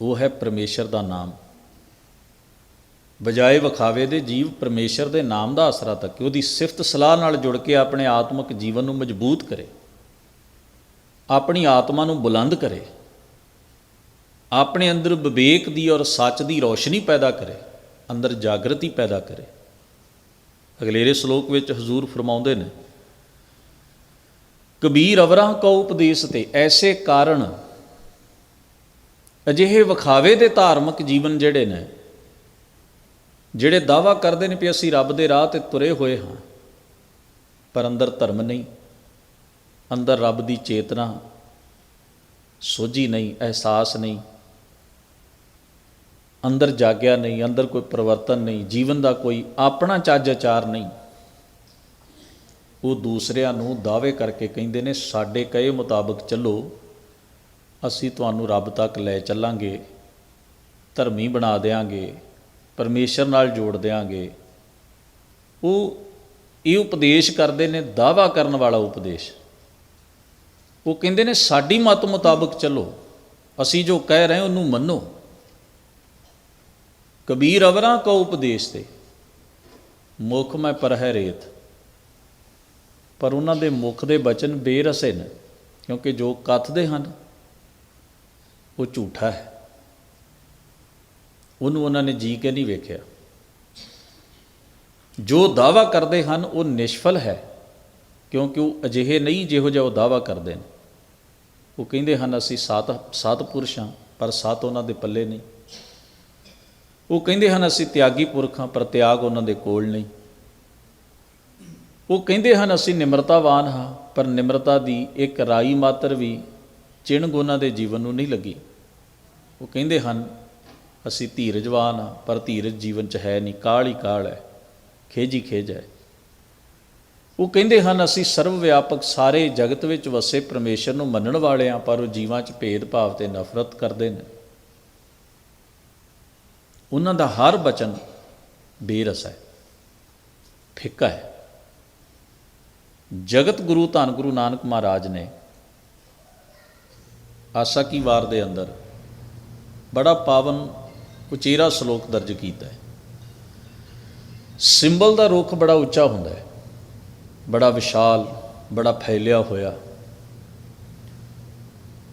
ਉਹ ਹੈ ਪਰਮੇਸ਼ਰ ਦਾ ਨਾਮ। ਬਜਾਏ ਵਿਖਾਵੇ ਦੇ ਜੀਵ ਪਰਮੇਸ਼ਰ ਦੇ ਨਾਮ ਦਾ ਆਸਰਾ ਤੱਕ, ਉਹਦੀ ਸਿਫਤ ਸਲਾਹ ਨਾਲ ਜੁੜ ਕੇ ਆਪਣੇ ਆਤਮਿਕ ਜੀਵਨ ਨੂੰ ਮਜ਼ਬੂਤ ਕਰੇ, ਆਪਣੀ ਆਤਮਾ ਨੂੰ ਬੁਲੰਦ ਕਰੇ, ਆਪਣੇ ਅੰਦਰ ਵਿਵੇਕ ਦੀ ਔਰ ਸੱਚ ਦੀ ਰੋਸ਼ਨੀ ਪੈਦਾ ਕਰੇ, ਅੰਦਰ ਜਾਗਰਤੀ ਪੈਦਾ ਕਰੇ। ਅਗਲੇਰੇ ਸ਼ਲੋਕ ਵਿੱਚ ਹਜ਼ੂਰ ਫਰਮਾਉਂਦੇ ਨੇ, ਕਬੀਰ ਅਵਰਾਂ ਕੋ ਉਪਦੇਸ਼ ਤੇ ਐਸੇ ਕਾਰਨ ਅਜਿਹੇ ਵਿਖਾਵੇ ਦੇ ਧਾਰਮਿਕ ਜੀਵਨ ਜਿਹੜੇ ਨੇ ਜਿਹੜੇ ਦਾਵਾ ਕਰਦੇ ਨੇ ਵੀ ਅਸੀਂ ਰੱਬ ਦੇ ਰਾਹ ਤੇ ਤੁਰੇ ਹੋਏ ਹਾਂ, ਪਰ ਅੰਦਰ ਧਰਮ ਨਹੀਂ, ਅੰਦਰ ਰੱਬ ਦੀ ਚੇਤਨਾ ਸੋਝੀ ਨਹੀਂ, ਅਹਿਸਾਸ ਨਹੀਂ, ਅੰਦਰ ਜਾਗਿਆ ਨਹੀਂ, ਅੰਦਰ ਕੋਈ ਪਰਿਵਰਤਨ ਨਹੀਂ, ਜੀਵਨ ਦਾ ਕੋਈ ਆਪਣਾ ਚੱਜ ਆਚਾਰ ਨਹੀਂ, ਉਹ ਦੂਸਰਿਆਂ ਨੂੰ ਦਾਅਵੇ ਕਰਕੇ ਕਹਿੰਦੇ ਨੇ, ਸਾਡੇ ਕਹੇ ਮੁਤਾਬਕ ਚੱਲੋ, ਅਸੀਂ ਤੁਹਾਨੂੰ ਰੱਬ ਤੱਕ ਲੈ ਚੱਲਾਂਗੇ, ਧਰਮੀ ਬਣਾ ਦੇਾਂਗੇ ਪਰਮੇਸ਼ਰ ਨਾਲ ਜੋੜ ਦੇਾਂਗੇ ਉਹ ਇਹ ਉਪਦੇਸ਼ ਕਰਦੇ ਨੇ ਦਾਵਾ ਕਰਨ ਵਾਲਾ ਉਪਦੇਸ਼। ਉਹ ਕਹਿੰਦੇ ਨੇ, ਸਾਡੀ ਮਤ ਮੁਤਾਬਕ ਚੱਲੋ। ਅਸੀਂ ਜੋ ਕਹਿ ਰਹੇ ਉਹਨੂੰ ਮੰਨੋ। ਕਬੀਰ ਅਵਰਾਂ ਕੋ ਉਪਦੇਸ਼ ਤੇ, ਮੁਖ ਮੈਂ ਪਰਹਿ ਰੇਤ ਪਰ ਉਹਨਾਂ ਦੇ ਮੁਖ ਦੇ ਬਚਨ ਬੇਰਸੇ ਨੇ, ਕਿਉਂਕਿ ਜੋ ਕਥਦੇ ਹਨ, ਉਹ ਝੂਠਾ ਹੈ। ਉਹਨੂੰ ਉਹਨਾਂ ਨੇ ਜੀ ਕੇ ਨਹੀਂ ਵੇਖਿਆ। ਜੋ ਦਾਵਾ ਕਰਦੇ ਹਨ, ਉਹ ਨਿਸ਼ਫਲ ਹੈ, ਕਿਉਂਕਿ ਉਹ ਅਜਿਹੇ ਨਹੀਂ ਜਿਹੋ ਜਿਹਾ ਉਹ ਦਾਵਾ ਕਰਦੇ ਨੇ। ਉਹ ਕਹਿੰਦੇ ਹਨ, ਅਸੀਂ ਸਤ ਸਤ ਪੁਰਸ਼ ਹਾਂ, ਪਰ ਸਤ ਉਹਨਾਂ ਦੇ ਪੱਲੇ ਨਹੀਂ। ਉਹ ਕਹਿੰਦੇ ਹਨ, ਅਸੀਂ ਤਿਆਗੀ ਪੁਰਖ ਹਾਂ, ਪਰ ਤਿਆਗ ਉਹਨਾਂ ਦੇ ਕੋਲ ਨਹੀਂ। ਉਹ ਕਹਿੰਦੇ ਹਨ, ਅਸੀਂ ਨਿਮਰਤਾਵਾਨ ਹਾਂ, ਪਰ ਨਿਮਰਤਾ ਦੀ ਇੱਕ ਰਾਈ ਮਾਤਰ ਵੀ ਚਿਣਗ ਉਹਨਾਂ ਦੇ ਜੀਵਨ ਨੂੰ ਨਹੀਂ ਲੱਗੀ। ਉਹ ਕਹਿੰਦੇ ਹਨ ਅਸੀਂ ਧੀਰਜਵਾਨ ਹਾਂ, ਪਰ ਧੀਰਜ ਜੀਵਨ 'ਚ ਹੈ ਨਹੀਂ, ਕਾਲ ਹੀ ਕਾਲ ਹੈ, ਖੇਜ ਹੀ ਖੇਜ ਹੈ। ਉਹ ਕਹਿੰਦੇ ਹਨ, ਅਸੀਂ ਸਰਵ ਵਿਆਪਕ ਸਾਰੇ ਜਗਤ ਵਿੱਚ ਵਸੇ ਪਰਮੇਸ਼ਰ ਨੂੰ ਮੰਨਣ ਵਾਲੇ ਹਾਂ, ਪਰ ਉਹ ਜੀਵਾਂ 'ਚ ਭੇਦ ਭਾਵ ਤੇ ਨਫ਼ਰਤ ਕਰਦੇ ਨੇ। ਉਹਨਾਂ ਦਾ ਹਰ ਬਚਨ ਬੇਰਸ ਹੈ, ਫਿੱਕਾ ਹੈ। ਜਗਤ ਗੁਰੂ ਧੰਨ ਗੁਰੂ ਨਾਨਕ ਮਹਾਰਾਜ ਨੇ ਆਸਾ ਕੀ ਵਾਰ ਦੇ ਅੰਦਰ ਬੜਾ ਪਾਵਨ ਉਚੇਰਾ ਸ਼ਲੋਕ ਦਰਜ ਕੀਤਾ ਹੈ। ਸਿੰਬਲ ਦਾ ਰੁੱਖ ਬੜਾ ਉੱਚਾ ਹੁੰਦਾ ਹੈ। ਬੜਾ ਵਿਸ਼ਾਲ, ਬੜਾ ਫੈਲਿਆ ਹੋਇਆ।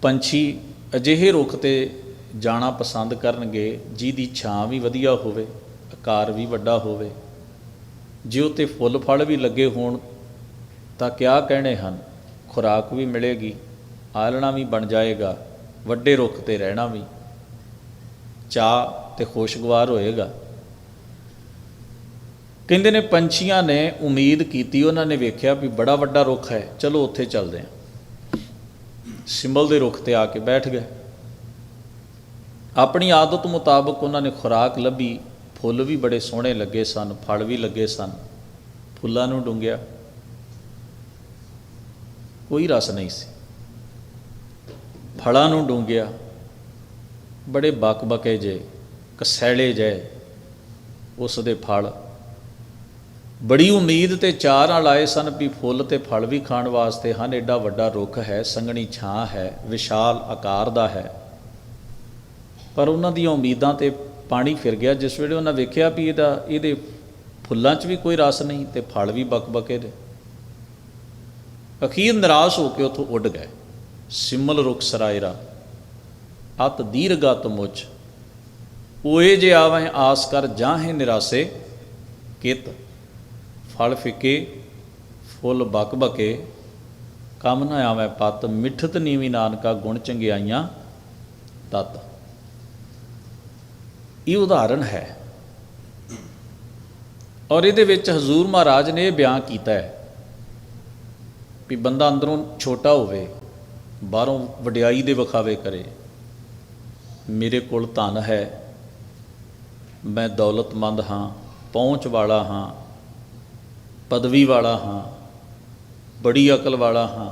ਪੰਛੀ ਅਜਿਹੇ ਰੁੱਖ ਤੇ ਜਾਣਾ ਪਸੰਦ ਕਰਨਗੇ, ਜਿਹਦੀ ਛਾਂ ਵੀ ਵਧੀਆ ਹੋਵੇ, ਆਕਾਰ ਵੀ ਵੱਡਾ ਹੋਵੇ। ਜੇ ਉਤੇ ਫੁੱਲ ਫਲ ਵੀ ਲੱਗੇ ਹੋਣ, ਤਾਂ ਕਿਆ ਕਹਿਣੇ ਹਨ? ਖੁਰਾਕ ਵੀ ਮਿਲੇਗੀ ਆਲਣਾ ਵੀ ਬਣ ਜਾਏਗਾ, ਵੱਡੇ ਰੁੱਖ ਤੇ ਰਹਿਣਾ ਵੀ। ਚਾਹ ਤੇ ਖੁਸ਼ਗਵਾਰ ਹੋਏਗਾ। ਕਹਿੰਦੇ ਨੇ ਪੰਛੀਆਂ ਨੇ ਉਮੀਦ ਕੀਤੀ, ਉਹਨਾਂ ਨੇ ਵੇਖਿਆ ਵੀ ਬੜਾ ਵੱਡਾ ਰੁੱਖ ਹੈ। ਚਲੋ ਉੱਥੇ ਚੱਲਦੇ ਹਾਂ। ਸਿੰਬਲ ਦੇ ਰੁੱਖ ਤੇ ਆ ਕੇ ਬੈਠ ਗਏ। ਆਪਣੀ ਆਦਤ ਮੁਤਾਬਕ ਉਹਨਾਂ ਨੇ ਖੁਰਾਕ ਲੱਭੀ। ਫੁੱਲ ਵੀ ਬੜੇ ਸੋਹਣੇ ਲੱਗੇ ਸਨ, ਫਲ ਵੀ ਲੱਗੇ ਸਨ। ਫੁੱਲਾਂ ਨੂੰ ਡੁੰਗਿਆ ਕੋਈ ਰਸ ਨਹੀਂ ਸੀ। ਫਲਾਂ ਨੂੰ ਡੂੰਘਿਆ। ਬੜੇ ਬਕ ਬਕੇ ਜੇ, ਕਸੈਲੇ ਜੇ ਉਸ ਦੇ ਫਲ। ਬੜੀ ਉਮੀਦ ਤੇ ਚਾਹ ਨਾਲ ਆਏ ਸਨ ਵੀ ਫੁੱਲ ਤੇ ਫਲ ਵੀ ਖਾਣ ਵਾਸਤੇ ਹਨ। ਐਡਾ ਵੱਡਾ ਰੁੱਖ ਹੈ, ਸੰਘਣੀ ਛਾਂ ਹੈ, ਵਿਸ਼ਾਲ ਆਕਾਰ ਦਾ ਹੈ। ਪਰ ਉਹਨਾਂ ਦੀਆਂ ਉਮੀਦਾਂ ਤੇ ਪਾਣੀ ਫਿਰ ਗਿਆ। ਜਿਸ ਵੇਲੇ ਉਹਨਾਂ ਵੇਖਿਆ ਵੀ ਇਹਦਾ, ਇਹਦੇ ਫੁੱਲਾਂ 'ਚ ਵੀ ਕੋਈ ਰਸ ਨਹੀਂ ਤੇ ਫਲ ਵੀ ਬਕਬਕੇ ਦੇ ਅਖੀਰ ਨਿਰਾਸ਼ ਹੋ ਕੇ ਉਥੋਂ ਉੱਡ ਗਏ। ਸਿਮਲ ਰੁਖ ਸਰਾਇਰਾ ਅਤ ਦੀਰਗਤ ਮੁਝ ਓਏ ਜੇ ਆਵੇਂ ਆਸ ਕਰ ਜਾਹੇ ਨਿਰਾਸੇ, ਕਿਤ ਫਲ ਫਿੱਕੇ, ਫੁੱਲ ਬਕਬਕੇ ਕੰਮ ਨਾ ਆਵੇਂ ਪਤ, ਮਿਠਤ ਨੀਵੀ ਨਾਨਕਾ ਗੁਣ ਚੰਗਿਆਈਆਂ ਤਤ। ਇਹ ਉਦਾਹਰਣ ਹੈ। ਔਰ ਇਹਦੇ ਵਿੱਚ ਹਜ਼ੂਰ ਮਹਾਰਾਜ ਨੇ ਇਹ ਬਿਆਨ ਕੀਤਾ ਹੈ ਵੀ ਬੰਦਾ ਅੰਦਰੋਂ ਛੋਟਾ ਹੋਵੇ, ਬਾਹਰੋਂ ਵਡਿਆਈ ਦੇ ਵਿਖਾਵੇ ਕਰੇ। ਮੇਰੇ ਕੋਲ ਧਨ ਹੈ, ਮੈਂ ਦੌਲਤਮੰਦ ਹਾਂ, ਪਹੁੰਚ ਵਾਲਾ ਹਾਂ, ਪਦਵੀ ਵਾਲਾ ਹਾਂ, ਬੜੀ ਅਕਲ ਵਾਲਾ ਹਾਂ,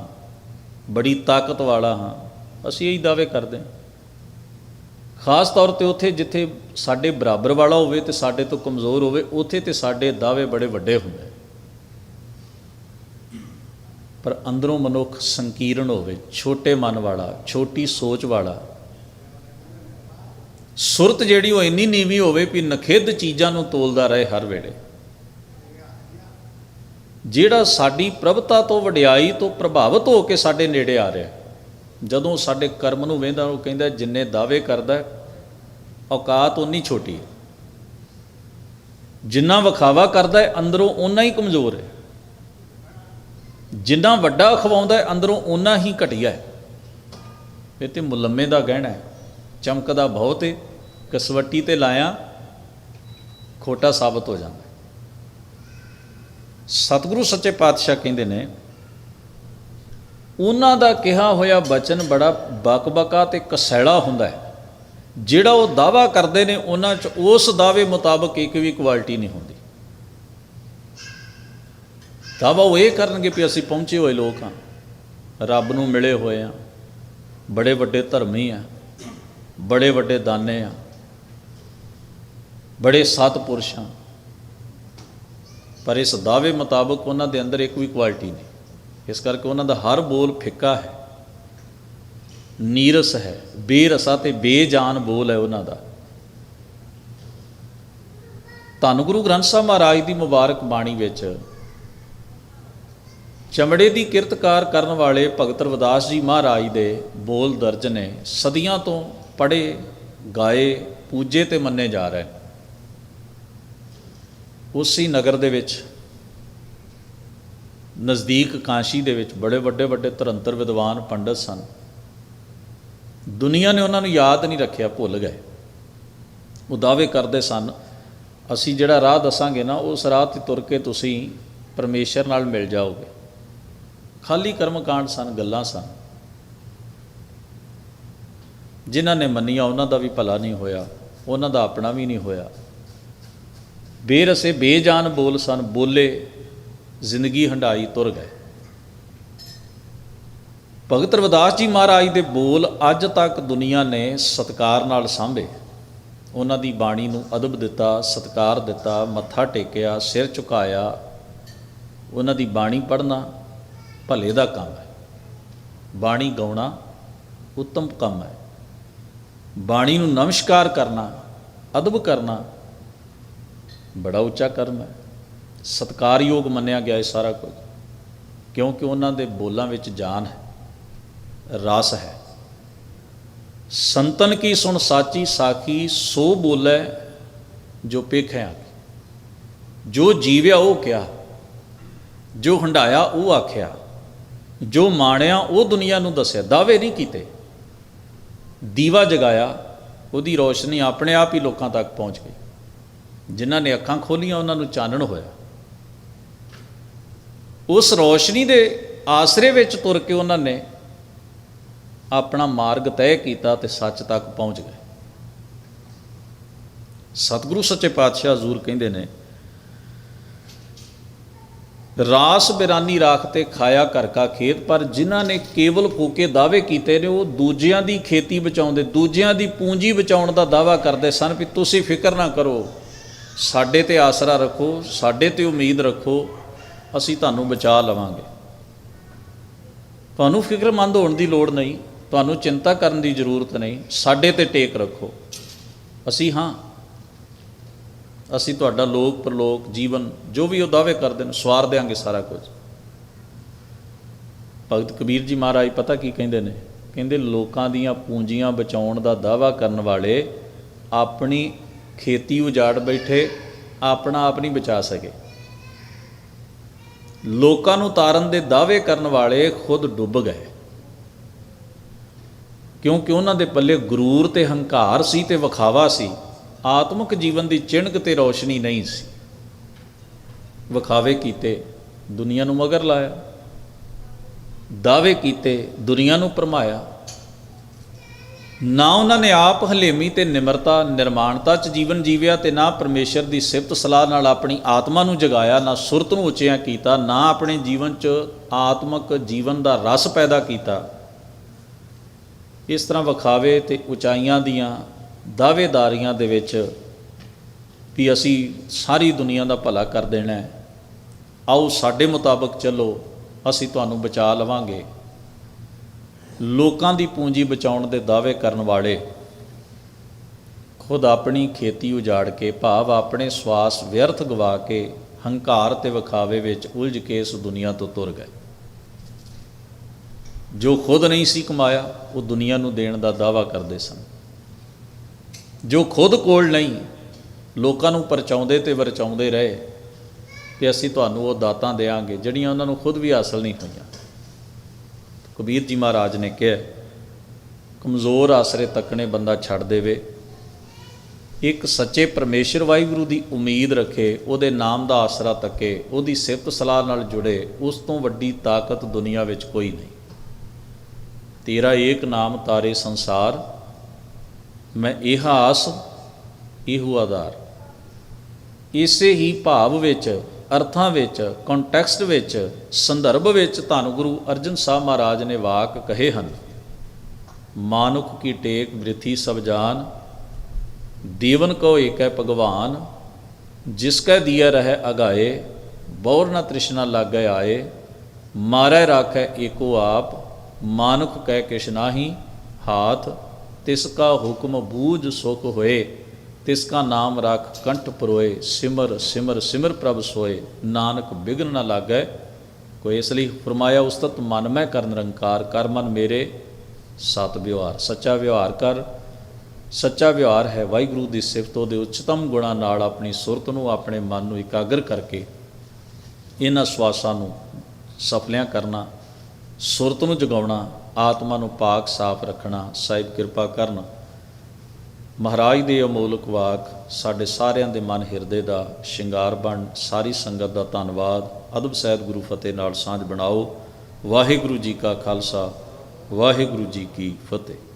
ਬੜੀ ਤਾਕਤ ਵਾਲਾ ਹਾਂ, ਅਸੀਂ ਇਹੀ ਦਾਅਵੇ ਕਰਦੇ ਹਾਂ। ਖਾਸ ਤੌਰ ਤੇ ਉੱਥੇ ਜਿੱਥੇ ਸਾਡੇ ਬਰਾਬਰ ਵਾਲਾ ਹੋਵੇ ਤੇ ਸਾਡੇ ਤੋਂ ਕਮਜ਼ੋਰ ਹੋਵੇ, ਉੱਥੇ ਤੇ ਸਾਡੇ ਦਾਅਵੇ ਬੜੇ ਵੱਡੇ ਹੁੰਦੇ ਪਰ ਅੰਦਰੋਂ ਮਨੁੱਖ ਸੰਕੀਰਣ ਹੋਵੇ, ਛੋਟੇ ਮਨ ਵਾਲਾ, ਛੋਟੀ ਸੋਚ ਵਾਲਾ ਸੁਰਤ ਜਿਹੜੀ ਉਹ ਇੰਨੀ ਨੀਵੀਂ ਹੋਵੇ ਵੀ ਨਖਿੱਧ ਚੀਜ਼ਾਂ ਨੂੰ ਤੋਲਦਾ ਰਹੇ ਹਰ ਵੇਲੇ। ਜਿਹੜਾ ਸਾਡੀ ਪ੍ਰਭਤਾ ਤੋਂ ਵਡਿਆਈ ਤੋਂ ਪ੍ਰਭਾਵਿਤ ਹੋ ਕੇ ਸਾਡੇ ਨੇੜੇ ਆ ਰਿਹਾ, ਜਦੋਂ ਸਾਡੇ ਕਰਮ ਨੂੰ ਵੇਂਦਾ, ਉਹ ਕਹਿੰਦਾ, ਜਿੰਨੇ ਦਾਅਵੇ ਕਰਦਾ, ਔਕਾਤ ਉਨੀ ਛੋਟੀ ਹੈ। ਜਿੰਨਾ ਵਿਖਾਵਾ ਕਰਦਾ ਹੈ, ਅੰਦਰੋਂ ਓਨਾ ਹੀ ਕਮਜ਼ੋਰ ਹੈ। ਜਿੰਨਾ ਵੱਡਾ ਖਵਾਉਂਦਾ ਹੈ, ਅੰਦਰੋਂ ਓਨਾ ਹੀ ਘਟੀਆ ਹੈ। ਇਹ ਤੇ ਮੁਲੰਮੇ ਦਾ ਕਹਿਣਾ ਹੈ। ਚਮਕਦਾ ਬਹੁਤ ਏ ਕਸਵੱਟੀ ਤੇ ਲਾਇਆ, ਖੋਟਾ ਸਾਬਤ ਹੋ ਜਾਂਦਾ ਸਤਿਗੁਰੂ ਸੱਚੇ ਪਾਤਸ਼ਾਹ ਕਹਿੰਦੇ ਨੇ, ਉਹਨਾਂ ਦਾ ਕਿਹਾ ਹੋਇਆ ਬਚਨ ਬੜਾ ਬਕਬਕਾ ਤੇ ਕਸੈਲਾ ਹੁੰਦਾ ਹੈ। ਜਿਹੜਾ ਉਹ ਦਾਵਾ ਕਰਦੇ ਨੇ, ਉਹਨਾਂ 'ਚ ਉਸ ਦਾਅਵੇ ਮੁਤਾਬਕ ਇੱਕ ਵੀ ਕੁਆਲਿਟੀ ਨਹੀਂ ਹੁੰਦੀ। ਦਾਵਾ ਉਹ ਇਹ ਕਰਨਗੇ ਵੀ ਅਸੀਂ ਪਹੁੰਚੇ ਹੋਏ ਲੋਕ ਹਾਂ। ਰੱਬ ਨੂੰ ਮਿਲੇ ਹੋਏ ਆ ਬੜੇ ਵੱਡੇ ਧਰਮੀ ਆ ਬੜੇ ਵੱਡੇ ਦਾਨੇ ਆ, ਬੜੇ ਸਤਪੁਰਸ਼ ਆ, ਪਰ ਇਸ ਦਾਅਵੇ ਮੁਤਾਬਕ ਉਹਨਾਂ ਦੇ ਅੰਦਰ ਇੱਕ ਵੀ ਕੁਆਲਿਟੀ ਨਹੀਂ। ਇਸ ਕਰਕੇ ਉਹਨਾਂ ਦਾ ਹਰ ਬੋਲ ਫਿੱਕਾ ਹੈ, ਨੀਰਸ ਹੈ, ਬੇਰਸਾ ਤੇ ਬੇਜਾਨ ਬੋਲ ਹੈ ਉਹਨਾਂ ਦਾ। ਧੰਨ ਗੁਰੂ ਗ੍ਰੰਥ ਸਾਹਿਬ ਮਹਾਰਾਜ ਦੀ ਮੁਬਾਰਕ ਬਾਣੀ ਵਿੱਚ ਚਮੜੇ ਦੀ ਕਿਰਤਕਾਰ ਕਰਨ ਵਾਲੇ ਭਗਤ ਰਵਿਦਾਸ ਜੀ ਮਹਾਰਾਜ ਦੇ ਬੋਲ ਦਰਜ ਨੇ, ਸਦੀਆਂ ਤੋਂ ਪੜ੍ਹੇ, ਗਾਏ, ਪੂਜੇ ਤੇ ਮੰਨੇ ਜਾ ਰਹੇ। ਉਸੇ ਨਗਰ ਦੇ ਵਿੱਚ, ਨਜ਼ਦੀਕ ਕਾਂਸ਼ੀ ਦੇ ਵਿੱਚ ਬੜੇ ਵੱਡੇ ਵੱਡੇ ਧਰੰਤਰ ਵਿਦਵਾਨ ਪੰਡਤ ਸਨ। ਦੁਨੀਆ ਨੇ ਉਹਨਾਂ ਨੂੰ ਯਾਦ ਨਹੀਂ ਰੱਖਿਆ, ਭੁੱਲ ਗਏ। ਉਹ ਦਾਅਵੇ ਕਰਦੇ ਸਨ, ਅਸੀਂ ਜਿਹੜਾ ਰਾਹ ਦੱਸਾਂਗੇ ਨਾ, ਉਸ ਰਾਹ ਤੇ ਤੁਰ ਕੇ ਤੁਸੀਂ ਪਰਮੇਸ਼ਰ ਨਾਲ ਮਿਲ ਜਾਓਗੇ। ਖਾਲੀ ਕਰਮਕਾਂਡ ਸਨ, ਗੱਲਾਂ ਸਨ। ਜਿਨ੍ਹਾਂ ਨੇ ਮੰਨੀਆਂ, ਉਹਨਾਂ ਦਾ ਵੀ ਭਲਾ ਨਹੀਂ ਹੋਇਆ, ਉਹਨਾਂ ਦਾ ਆਪਣਾ ਵੀ ਨਹੀਂ ਹੋਇਆ। ਬੇਰਸੇ ਬੇਜਾਨ ਬੋਲ ਸਨ, ਬੋਲੇ ਜ਼ਿੰਦਗੀ ਹੰਡਾਈ ਤੁਰ ਗਏ। ਭਗਤ ਰਵਿਦਾਸ ਜੀ ਮਹਾਰਾਜ ਦੇ ਬੋਲ ਅੱਜ ਤੱਕ ਦੁਨੀਆ ਨੇ ਸਤਕਾਰ ਨਾਲ ਸਾਂਭੇ। ਉਹਨਾਂ ਦੀ ਬਾਣੀ ਨੂੰ ਅਦਬ ਦਿੱਤਾ, ਸਤਕਾਰ ਦਿੱਤਾ, ਮੱਥਾ ਟੇਕਿਆ, ਸਿਰ ਝੁਕਾਇਆ। ਉਹਨਾਂ ਦੀ ਬਾਣੀ ਪੜ੍ਹਨਾ ਭਲੇ ਦਾ ਕੰਮ ਹੈ। ਬਾਣੀ ਗਾਉਣਾ ਉੱਤਮ ਕੰਮ ਹੈ। ਬਾਣੀ ਨੂੰ ਨਮਸਕਾਰ ਕਰਨਾ, ਅਦਬ ਕਰਨਾ, ਬੜਾ ਉੱਚਾ ਕਰਮ ਹੈ। ਸਤਕਾਰਯੋਗ ਮੰਨਿਆ ਗਿਆ ਇਹ ਸਾਰਾ ਕੁਝ, ਕਿਉਂਕਿ ਉਹਨਾਂ ਦੇ ਬੋਲਾਂ ਵਿੱਚ ਜਾਨ ਹੈ, ਰਸ ਹੈ। ਸੰਤਨ ਕੀ ਸੁਣ ਸਾਚੀ ਸਾਖੀ, ਸੋ ਬੋਲੇ ਜੋ ਪੇਖਿਆ ਜੋ ਜੀਵਿਆ ਉਹ ਕਿਹਾ, ਜੋ ਹੰਡਾਇਆ ਉਹ ਆਖਿਆ। ਜੋ ਮਾਣਿਆ ਉਹ ਦੁਨੀਆ ਨੂੰ ਦੱਸਿਆ, ਦਾਅਵੇ ਨਹੀਂ ਕੀਤੇ। ਦੀਵਾ ਜਗਾਇਆ, ਉਹਦੀ ਰੋਸ਼ਨੀ ਆਪਣੇ ਆਪ ਹੀ ਲੋਕਾਂ ਤੱਕ ਪਹੁੰਚ ਗਈ। ਜਿਨ੍ਹਾਂ ਨੇ ਅੱਖਾਂ ਖੋਲੀਆਂ, ਉਹਨਾਂ ਨੂੰ ਚਾਨਣ ਹੋਇਆ। ਉਸ ਰੋਸ਼ਨੀ ਦੇ ਆਸਰੇ ਵਿੱਚ ਤੁਰ ਕੇ ਉਹਨਾਂ ਨੇ ਆਪਣਾ ਮਾਰਗ ਤੈਅ ਕੀਤਾ ਤੇ ਸੱਚ ਤੱਕ ਪਹੁੰਚ ਗਏ। ਸਤਿਗੁਰੂ ਸੱਚੇ ਪਾਤਸ਼ਾਹ ਹਜ਼ੂਰ ਕਹਿੰਦੇ ਨੇ ਰਾਸ ਬਿਰਾਨੀ ਰਾਖਤੇ ਖਾਇਆ ਘਰ ਕਾ ਖੇਤ, ਪਰ ਜਿਨ੍ਹਾਂ ਨੇ ਕੇਵਲ ਫੂਕੇ ਦਾਅਵੇ ਕੀਤੇ ਨੇ, ਉਹ ਦੂਜਿਆਂ ਦੀ ਖੇਤੀ ਬਚਾਉਂਦੇ, ਦੂਜਿਆਂ ਦੀ ਪੂੰਜੀ ਬਚਾਉਣ ਦਾ ਦਾਅਵਾ ਕਰਦੇ ਸਨ ਵੀ ਤੁਸੀਂ ਫਿਕਰ ਨਾ ਕਰੋ। ਸਾਡੇ ਤੇ ਆਸਰਾ ਰੱਖੋ, ਸਾਡੇ ਤੇ ਉਮੀਦ ਰੱਖੋ, ਅਸੀਂ ਤੁਹਾਨੂੰ ਬਚਾ ਲਵਾਂਗੇ। ਤੁਹਾਨੂੰ ਫਿਕਰਮੰਦ ਹੋਣ ਦੀ ਲੋੜ ਨਹੀਂ, ਤੁਹਾਨੂੰ ਚਿੰਤਾ ਕਰਨ ਦੀ ਜ਼ਰੂਰਤ ਨਹੀਂ, ਸਾਡੇ ਤੇ ਟੇਕ ਰੱਖੋ। ਅਸੀਂ ਹਾਂ ਅਸੀਂ ਤੁਹਾਡਾ ਲੋਕ ਪਰਲੋਕ ਜੀਵਨ ਜੋ ਵੀ ਉਹ ਦਾਅਵੇ ਕਰਦੇ ਨੇ, ਸਵਾਰ ਦੇਾਂਗੇ ਸਾਰਾ ਕੁਝ। ਭਗਤ ਕਬੀਰ ਜੀ ਮਹਾਰਾਜ ਪਤਾ ਕੀ ਕਹਿੰਦੇ ਨੇ? ਕਹਿੰਦੇ, ਲੋਕਾਂ ਦੀਆਂ ਪੂੰਜੀਆਂ ਬਚਾਉਣ ਦਾ ਦਾਅਵਾ ਕਰਨ ਵਾਲੇ ਆਪਣੀ ਖੇਤੀ ਉਜਾੜ ਬੈਠੇ, ਆਪਣਾ ਆਪ ਨਹੀਂ ਬਚਾ ਸਕੇ। ਲੋਕਾਂ ਨੂੰ ਤਾਰਨ ਦੇ ਦਾਅਵੇ ਕਰਨ ਵਾਲੇ ਖੁਦ ਡੁੱਬ ਗਏ। ਕਿਉਂਕਿ ਉਹਨਾਂ ਦੇ ਪੱਲੇ ਗਰੂਰ ਤੇ ਹੰਕਾਰ ਸੀ ਤੇ ਵਿਖਾਵਾ ਸੀ। ਆਤਮਿਕ ਜੀਵਨ ਦੀ ਚਿਣਕ ਤੇ ਰੌਸ਼ਨੀ ਨਹੀਂ ਸੀ। ਵਿਖਾਵੇ ਕੀਤੇ, ਦੁਨੀਆ ਨੂੰ ਮਗਰ ਲਾਇਆ। ਦਾਅਵੇ ਕੀਤੇ, ਦੁਨੀਆ ਨੂੰ ਭਰਮਾਇਆ। ਨਾ ਉਹਨਾਂ ਨੇ ਆਪ ਹਲੇਮੀ ਤੇ ਨਿਮਰਤਾ, ਨਿਰਮਾਣਤਾ ਚ ਜੀਵਨ ਜੀਵਿਆ ਤੇ ਨਾ ਪਰਮੇਸ਼ਰ ਦੀ ਸਿਫਤ ਸਲਾਹ ਨਾਲ ਆਪਣੀ ਆਤਮਾ ਨੂੰ ਜਗਾਇਆ, ਨਾ ਸੁਰਤ ਨੂੰ ਉੱਚਿਆਂ ਕੀਤਾ, ਨਾ ਆਪਣੇ ਜੀਵਨ ਚ ਆਤਮਿਕ ਜੀਵਨ ਦਾ ਰਸ ਪੈਦਾ ਕੀਤਾ। ਇਸ ਤਰ੍ਹਾਂ ਵਿਖਾਵੇ ਤੇ ਉਚਾਈਆਂ ਦੀਆਂ ਦਾਅਵੇਦਾਰੀਆਂ ਦੇ ਵਿੱਚ ਵੀ ਅਸੀਂ ਸਾਰੀ ਦੁਨੀਆ ਦਾ ਭਲਾ ਕਰ ਦੇਣਾ ਹੈ। ਆਓ ਸਾਡੇ ਮੁਤਾਬਕ ਚੱਲੋ, ਅਸੀਂ ਤੁਹਾਨੂੰ ਬਚਾ ਲਵਾਂਗੇ। ਲੋਕਾਂ ਦੀ ਪੂੰਜੀ ਬਚਾਉਣ ਦੇ ਦਾਅਵੇ ਕਰਨ ਵਾਲੇ ਖੁਦ ਆਪਣੀ ਖੇਤੀ ਉਜਾੜ ਕੇ, ਭਾਵ ਆਪਣੇ ਸਵਾਸ ਵਿਅਰਥ ਗਵਾ ਕੇ, ਹੰਕਾਰ ਤੇ ਵਿਖਾਵੇ ਵਿੱਚ ਉਲਝ ਕੇ ਇਸ ਦੁਨੀਆ ਤੋਂ ਤੁਰ ਗਏ। ਜੋ ਖੁਦ ਨਹੀਂ ਸੀ ਕਮਾਇਆ, ਉਹ ਦੁਨੀਆ ਨੂੰ ਦੇਣ ਦਾ ਦਾਅਵਾ ਕਰਦੇ ਸਨ। ਜੋ ਖੁਦ ਕੋਲ ਨਹੀਂ, ਲੋਕਾਂ ਨੂੰ ਪਰਚਾਉਂਦੇ ਤੇ ਵਰਚਾਉਂਦੇ ਰਹੇ ਕਿ ਅਸੀਂ ਤੁਹਾਨੂੰ ਉਹ ਦਾਤਾਂ ਦੇਾਂਗੇ ਜਿਹੜੀਆਂ ਉਹਨਾਂ ਨੂੰ ਖੁਦ ਵੀ ਹਾਸਲ ਨਹੀਂ ਹੋਈਆਂ। ਕਬੀਰ ਜੀ ਮਹਾਰਾਜ ਨੇ ਕਿਹਾ, ਕਮਜ਼ੋਰ ਆਸਰੇ ਤੱਕਣੇ ਬੰਦਾ ਛੱਡ ਦੇਵੇ। ਇੱਕ ਸੱਚੇ ਪਰਮੇਸ਼ਰ ਵਾਹਿਗੁਰੂ ਦੀ ਉਮੀਦ ਰੱਖੇ, ਉਹਦੇ ਨਾਮ ਦਾ ਆਸਰਾ ਤੱਕੇ, ਉਹਦੀ ਸਿਫਤ ਸਲਾਹ ਨਾਲ ਜੁੜੇ, ਉਸ ਤੋਂ ਵੱਡੀ ਤਾਕਤ ਦੁਨੀਆ ਵਿੱਚ ਕੋਈ ਨਹੀਂ। ਤੇਰਾ ਏਕ ਨਾਮ ਤਾਰੇ ਸੰਸਾਰ ਮੈਂ ਇਹ ਆਸ ਇਹੋ ਆਧਾਰ। ਇਸੇ ਹੀ ਭਾਵ ਵਿੱਚ, ਅਰਥਾਂ ਵਿੱਚ ਕੰਟੈਕਸਟ ਵਿੱਚ, ਸੰਦਰਭ ਵਿੱਚ ਧੰਨ ਗੁਰੂ ਅਰਜਨ ਸਾਹਿਬ ਮਹਾਰਾਜ ਨੇ ਵਾਕ ਕਹੇ ਹਨ, ਮਾਨੁਖ ਕੀ ਟੇਕ ਬ੍ਰਿਥੀ ਸਭ ਜਾਨ, ਦੇਵਨ ਕੋ ਹੈ ਭਗਵਾਨ, ਜਿਸ ਕੈ ਦੀਆ ਰਹਿ ਅਗਾਏ, ਬੌਰ ਨਾ ਤ੍ਰਿਸ਼ਨਾ ਲਾਗੈ ਆਏ, ਮਾਰੈ ਰਾਖੈ ਏਕੋ ਆਪ, ਮਾਨੁਖ ਕਹਿ ਕਿਛ ਨਾਹੀ, ਹਾਥ ਤਿਸ ਕਾ ਹੁਕਮ ਬੂਝ ਸੁਖ ਹੋਏ, ਤਿਸ ਕਾ ਨਾਮ ਰੱਖ ਕੰਠ ਪਰੋਏ, ਸਿਮਰ ਸਿਮਰ ਸਿਮਰ ਪ੍ਰਭ ਸੋਏ, ਨਾਨਕ ਬਿਗਨ ਨ ਲਾਗੈ। ਕੋਈ ਇਸ ਲਈ ਫਰਮਾਇਆ, ਉਸਤਤ ਮਨ ਮੈਂ ਕਰਨ ਰੰਕਾਰ ਕਰ, ਮਨ ਮੇਰੇ ਸਤ ਵਿਵਹਾਰ, ਸੱਚਾ ਵਿਵਹਾਰ ਕਰ। ਸੱਚਾ ਵਿਵਹਾਰ ਹੈ ਵਾਹਿਗੁਰੂ ਦੀ ਸਿਫਤ ਉਹਦੇ ਉੱਚਤਮ ਗੁਣਾਂ ਨਾਲ ਆਪਣੀ ਸੁਰਤ ਨੂੰ, ਆਪਣੇ ਮਨ ਨੂੰ ਇਕਾਗਰ ਕਰਕੇ, ਇਹਨਾਂ ਸਵਾਸਾਂ ਨੂੰ ਸਫਲਿਆਂ ਕਰਨਾ, ਸੁਰਤ ਨੂੰ ਜਗਾਉਣਾ ਆਤਮਾ ਨੂੰ ਪਾਕ ਸਾਫ਼ ਰੱਖਣਾ, ਸਾਹਿਬ ਕਿਰਪਾ ਕਰਨ। ਮਹਾਰਾਜ ਦੇ ਅਮੋਲਕ ਵਾਕ ਸਾਡੇ ਸਾਰਿਆਂ ਦੇ ਮਨ ਹਿਰਦੇ ਦਾ ਸ਼ਿੰਗਾਰ ਬਣ। ਸਾਰੀ ਸੰਗਤ ਦਾ ਧੰਨਵਾਦ। ਅਦਬ ਸਹਿਤ ਗੁਰੂ ਫਤਿਹ ਨਾਲ ਸਾਂਝ ਬਣਾਓ। ਵਾਹਿਗੁਰੂ ਜੀ ਕਾ ਖਾਲਸਾ, ਵਾਹਿਗੁਰੂ ਜੀ ਕੀ ਫਤਿਹ।